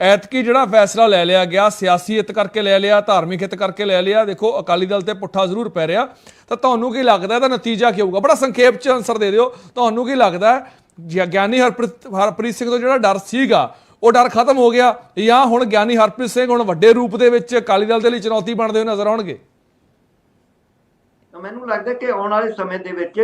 ਐਤਕੀ ਜਿਹੜਾ ਫੈਸਲਾ ਲੈ ਲਿਆ ਗਿਆ, ਸਿਆਸੀ ਹਿੱਤ ਕਰਕੇ ਲੈ ਲਿਆ, ਧਾਰਮਿਕ ਹਿੱਤ ਕਰਕੇ ਲੈ ਲਿਆ, ਦੇਖੋ ਅਕਾਲੀ ਦਲ ਤੇ ਪੁੱਠਾ ਜ਼ਰੂਰ ਪੈ ਰਿਹਾ। ਤਾਂ ਤੁਹਾਨੂੰ ਕੀ ਲੱਗਦਾ ਇਹਦਾ ਨਤੀਜਾ ਕੀ ਹੋਊਗਾ? ਬੜਾ ਸੰਖੇਪ ਚ ਆਨਸਰ ਦੇ ਦਿਓ। ਤੁਹਾਨੂੰ ਕੀ ਲੱਗਦਾ ਹੈ? ਗਿਆਨੀ ਹਰਪ੍ਰੀਤ ਹਰਪ੍ਰੀਤ ਸਿੰਘ ਤੋਂ ਜਿਹੜਾ ਡਰ ਸੀਗਾ, ਉਹ ਡਰ ਖਤਮ ਹੋ ਗਿਆ ਜਾਂ ਹੁਣ ਗਿਆਨੀ ਹਰਪ੍ਰੀਤ ਸਿੰਘ ਹੁਣ ਵੱਡੇ ਰੂਪ ਦੇ ਵਿੱਚ ਅਕਾਲੀ ਦਲ ਦੇ ਲਈ ਚੁਣੌਤੀ ਬਣਦੇ ਹੋਏ ਨਜ਼ਰ ਆਉਣਗੇ? ਮੈਨੂੰ ਲੱਗਦਾ ਕਿ ਆਉਣ ਵਾਲੇ ਸਮੇਂ ਦੇ ਵਿੱਚ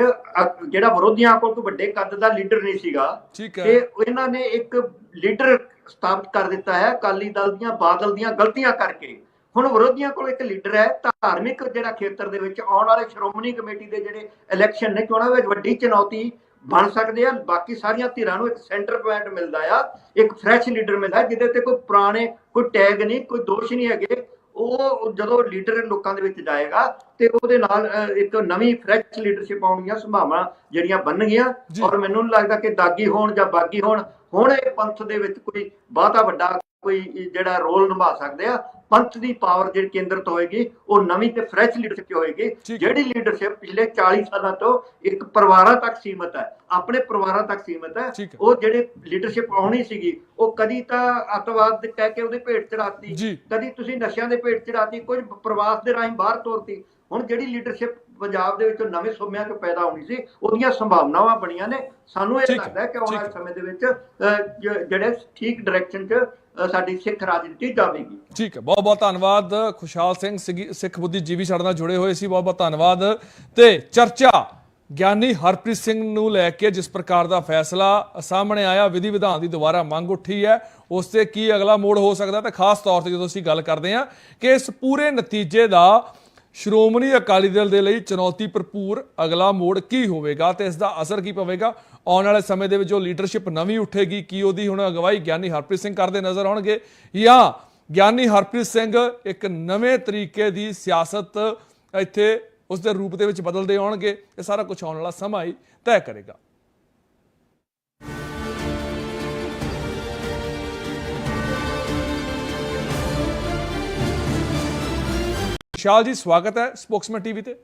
ਜਿਹੜਾ ਵਿਰੋਧੀਆਂ ਕੋਲ ਕੋਈ ਵੱਡੇ ਕੱਦ ਦਾ ਲੀਡਰ ਨਹੀਂ ਸੀਗਾ ਤੇ ਇਹਨਾਂ ਨੇ ਇੱਕ ਲੀਡਰ ਸਥਾਪਿਤ ਕਰ ਦਿੱਤਾ ਹੈ ਅਕਾਲੀ ਦਲ ਦੀਆਂ ਬਾਦਲ ਦੀਆਂ ਗਲਤੀਆਂ ਕਰਕੇ। ਹੁਣ ਵਿਰੋਧੀਆਂ ਕੋਲ ਇੱਕ ਲੀਡਰ ਹੈ ਧਾਰਮਿਕ ਜਿਹੜਾ ਖੇਤਰ ਦੇ ਵਿੱਚ ਆਉਣ ਵਾਲੇ ਸ਼੍ਰੋਮਣੀ ਕਮੇਟੀ ਦੇ ਜਿਹੜੇ ਇਲੈਕਸ਼ਨ ਨੇ ਚੋਣਾਂ ਵਿੱਚ ਵੱਡੀ ਚੁਣੌਤੀ ਬਣ ਸਕਦੇ ਆ। ਬਾਕੀ ਸਾਰੀਆਂ ਧਿਰਾਂ ਨੂੰ ਇੱਕ ਸੈਂਟਰ ਪੁਆਇੰਟ ਮਿਲਦਾ ਆ ਇੱਕ ਫਰੈਸ਼ ਲੀਡਰ ਮਿਲਦਾ ਜਿਹਦੇ ਤੇ ਕੋਈ ਪੁਰਾਣੇ ਕੋਈ ਟੈਗ ਨਹੀਂ ਕੋਈ ਦੋਸ਼ ਨਹੀਂ ਹੈਗੇ। ਉਹ ਜਦੋਂ ਲੀਡਰ ਲੋਕਾਂ ਦੇ ਵਿੱਚ ਜਾਏਗਾ ਤੇ ਉਹਦੇ ਨਾਲ ਇੱਕ ਨਵੀਂ ਫਰੈਸ਼ ਲੀਡਰਸ਼ਿਪ ਆਉਣ ਦੀਆਂ ਸੰਭਾਵਨਾ ਜਿਹੜੀਆਂ ਬਣਨਗੀਆਂ ਜੀ। ਔਰ ਮੈਨੂੰ ਲੱਗਦਾ ਕਿ ਦਾਗੀ ਹੋਣ ਜਾਂ ਬਾਗੀ ਹੋਣ ਹੁਣ ਇਹ ਪੰਥ ਦੇ ਵਿੱਚ ਕੋਈ ਬਹੁਤਾ ਵੱਡਾ ਕੋਈ ਜਿਹੜਾ ਰੋਲ ਨਿਭਾ ਸਕਦੇ ਆ ਪੰਥ ਦੀ ਪਾਵਰ ਜਿਹੜੀ ਕੇਂਦਰਿਤ ਹੋਏਗੀ ਉਹ ਨਵੀਂ ਤੇ ਫਰੈਸ਼ ਲੀਡਰਸ਼ਿਪ ਹੋਏਗੀ। ਜਿਹੜੀ ਲੀਡਰਸ਼ਿਪ ਪਿਛਲੇ 40 ਸਾਲਾਂ ਤੋਂ ਇੱਕ ਪਰਿਵਾਰਾਂ ਤੱਕ ਸੀਮਤ ਹੈ ਆਪਣੇ ਪਰਿਵਾਰਾਂ ਤੱਕ ਸੀਮਤ ਹੈ। ਉਹ ਜਿਹੜੇ ਲੀਡਰਸ਼ਿਪ ਆਉਣੀ ਸੀਗੀ ਉਹ ਕਦੀ ਤਾਂ ਅੱਤਵਾਦ ਦੇ ਕਹਿ ਕੇ ਉਹਦੇ ਭੇਟ ਚੜਾਤੀ। ਕਦੀ ਤੁਸੀਂ ਨਸ਼ਿਆਂ ਦੇ ਭੇਟ ਚੜਾਤੀ ਕੁਝ ਪ੍ਰਵਾਸ ਦੇ ਰਾਹੀਂ ਬਾਹਰ ਤੋਰਤੀ ਹੁਣ ਜਿਹੜੀ ਲੀਡਰਸ਼ਿਪ ਪੰਜਾਬ ਦੇ ਵਿੱਚੋਂ ਨਵੇਂ ਸੂਬਿਆਂ ਤੋਂ ਪੈਦਾ ਹੋਣੀ ਸੀ ਉਹਦੀਆਂ ਸੰਭਾਵਨਾਵਾਂ ਬਣੀਆਂ ਨੇ ਸਾਨੂੰ ਇਹ ਲੱਗਦਾ ਹੈ ਕਿ ਆਉਣ ਵਾਲੇ। ਸਮੇਂ ਦੇ ਵਿੱਚ ਜਿਹੜੇ ਠੀਕ ਡਾਇਰੈਕਸ਼ਨ 'ਚ ਸਾਡੀ ਸਿੱਖ ਰਾਜਨੀਤੀ ਜਾਵੇਗੀ। ਠੀਕ ਹੈ ਬਹੁਤ ਬਹੁਤ ਧੰਨਵਾਦ। ਖੁਸ਼ਹਾਲ ਸਿੰਘ ਸਿੱਗੀ- ਸਿੱਖ ਬੁੱਧੀਜੀਵੀ ਸਾਡੇ ਨਾਲ ਜੁੜੇ ਹੋਏ ਸੀ ਬਹੁਤ ਬਹੁਤ ਧੰਨਵਾਦ। ਤੇ ਚਰਚਾ, ਗਿਆਨੀ ਹਰਪ੍ਰੀਤ ਸਿੰਘ ਨੂੰ ਲੈ ਕੇ ਜਿਸ ਪ੍ਰਕਾਰ ਦਾ ਫੈਸਲਾ ਸਾਹਮਣੇ ਆਇਆ, ਵਿਧੀ ਵਿਧਾਨ ਦੀ ਦੁਬਾਰਾ ਮੰਗ ਉੱਠੀ ਹੈ, ਉਸ ਤੇ ਕੀ ਅਗਲਾ ਮੋੜ ਹੋ ਸਕਦਾ ਤੇ ਖਾਸ ਤੌਰ ਤੇ ਜਦੋਂ ਅਸੀਂ ਗੱਲ ਕਰਦੇ ਹਾਂ ਕਿ ਇਸ ਪੂਰੇ ਨਤੀਜੇ ਦਾ ਸ਼੍ਰੋਮਣੀ ਅਕਾਲੀ ਦਲ ਦੇ ਲਈ ਚੁਣੌਤੀ ਭਰਪੂਰ ਅਗਲਾ ਮੋੜ ਕੀ ਹੋਵੇਗਾ ਤੇ ਇਸ ਦਾ ਅਸਰ ਕੀ ਪਵੇਗਾ? ਆਉਣ ਵਾਲੇ ਸਮੇਂ ਦੇ ਵਿੱਚ ਉਹ ਲੀਡਰਸ਼ਿਪ ਨਵੀਂ ਉੱਠੇਗੀ, ਕੀ ਉਹਦੀ ਹੁਣ ਅਗਵਾਈ ਗਿਆਨੀ ਹਰਪ੍ਰੀਤ ਸਿੰਘ ਕਰਦੇ ਨਜ਼ਰ ਆਉਣਗੇ? ਜਾਂ ਗਿਆਨੀ ਹਰਪ੍ਰੀਤ ਸਿੰਘ ਇੱਕ ਨਵੇਂ ਤਰੀਕੇ ਦੀ ਸਿਆਸਤ ਇੱਥੇ ਉਸ ਦੇ ਰੂਪ ਦੇ ਵਿੱਚ ਬਦਲਦੇ ਆਉਣਗੇ? ਇਹ ਸਾਰਾ ਕੁਝ ਆਉਣ ਵਾਲਾ ਸਮਾਂ ਹੀ ਤੈਅ ਕਰੇਗਾ। ਵਿਸ਼ਾਲ ਜੀ, ਸਵਾਗਤ ਹੈ ਸਪੋਕਸਮੈਨ ਟੀਵੀ ਤੇ।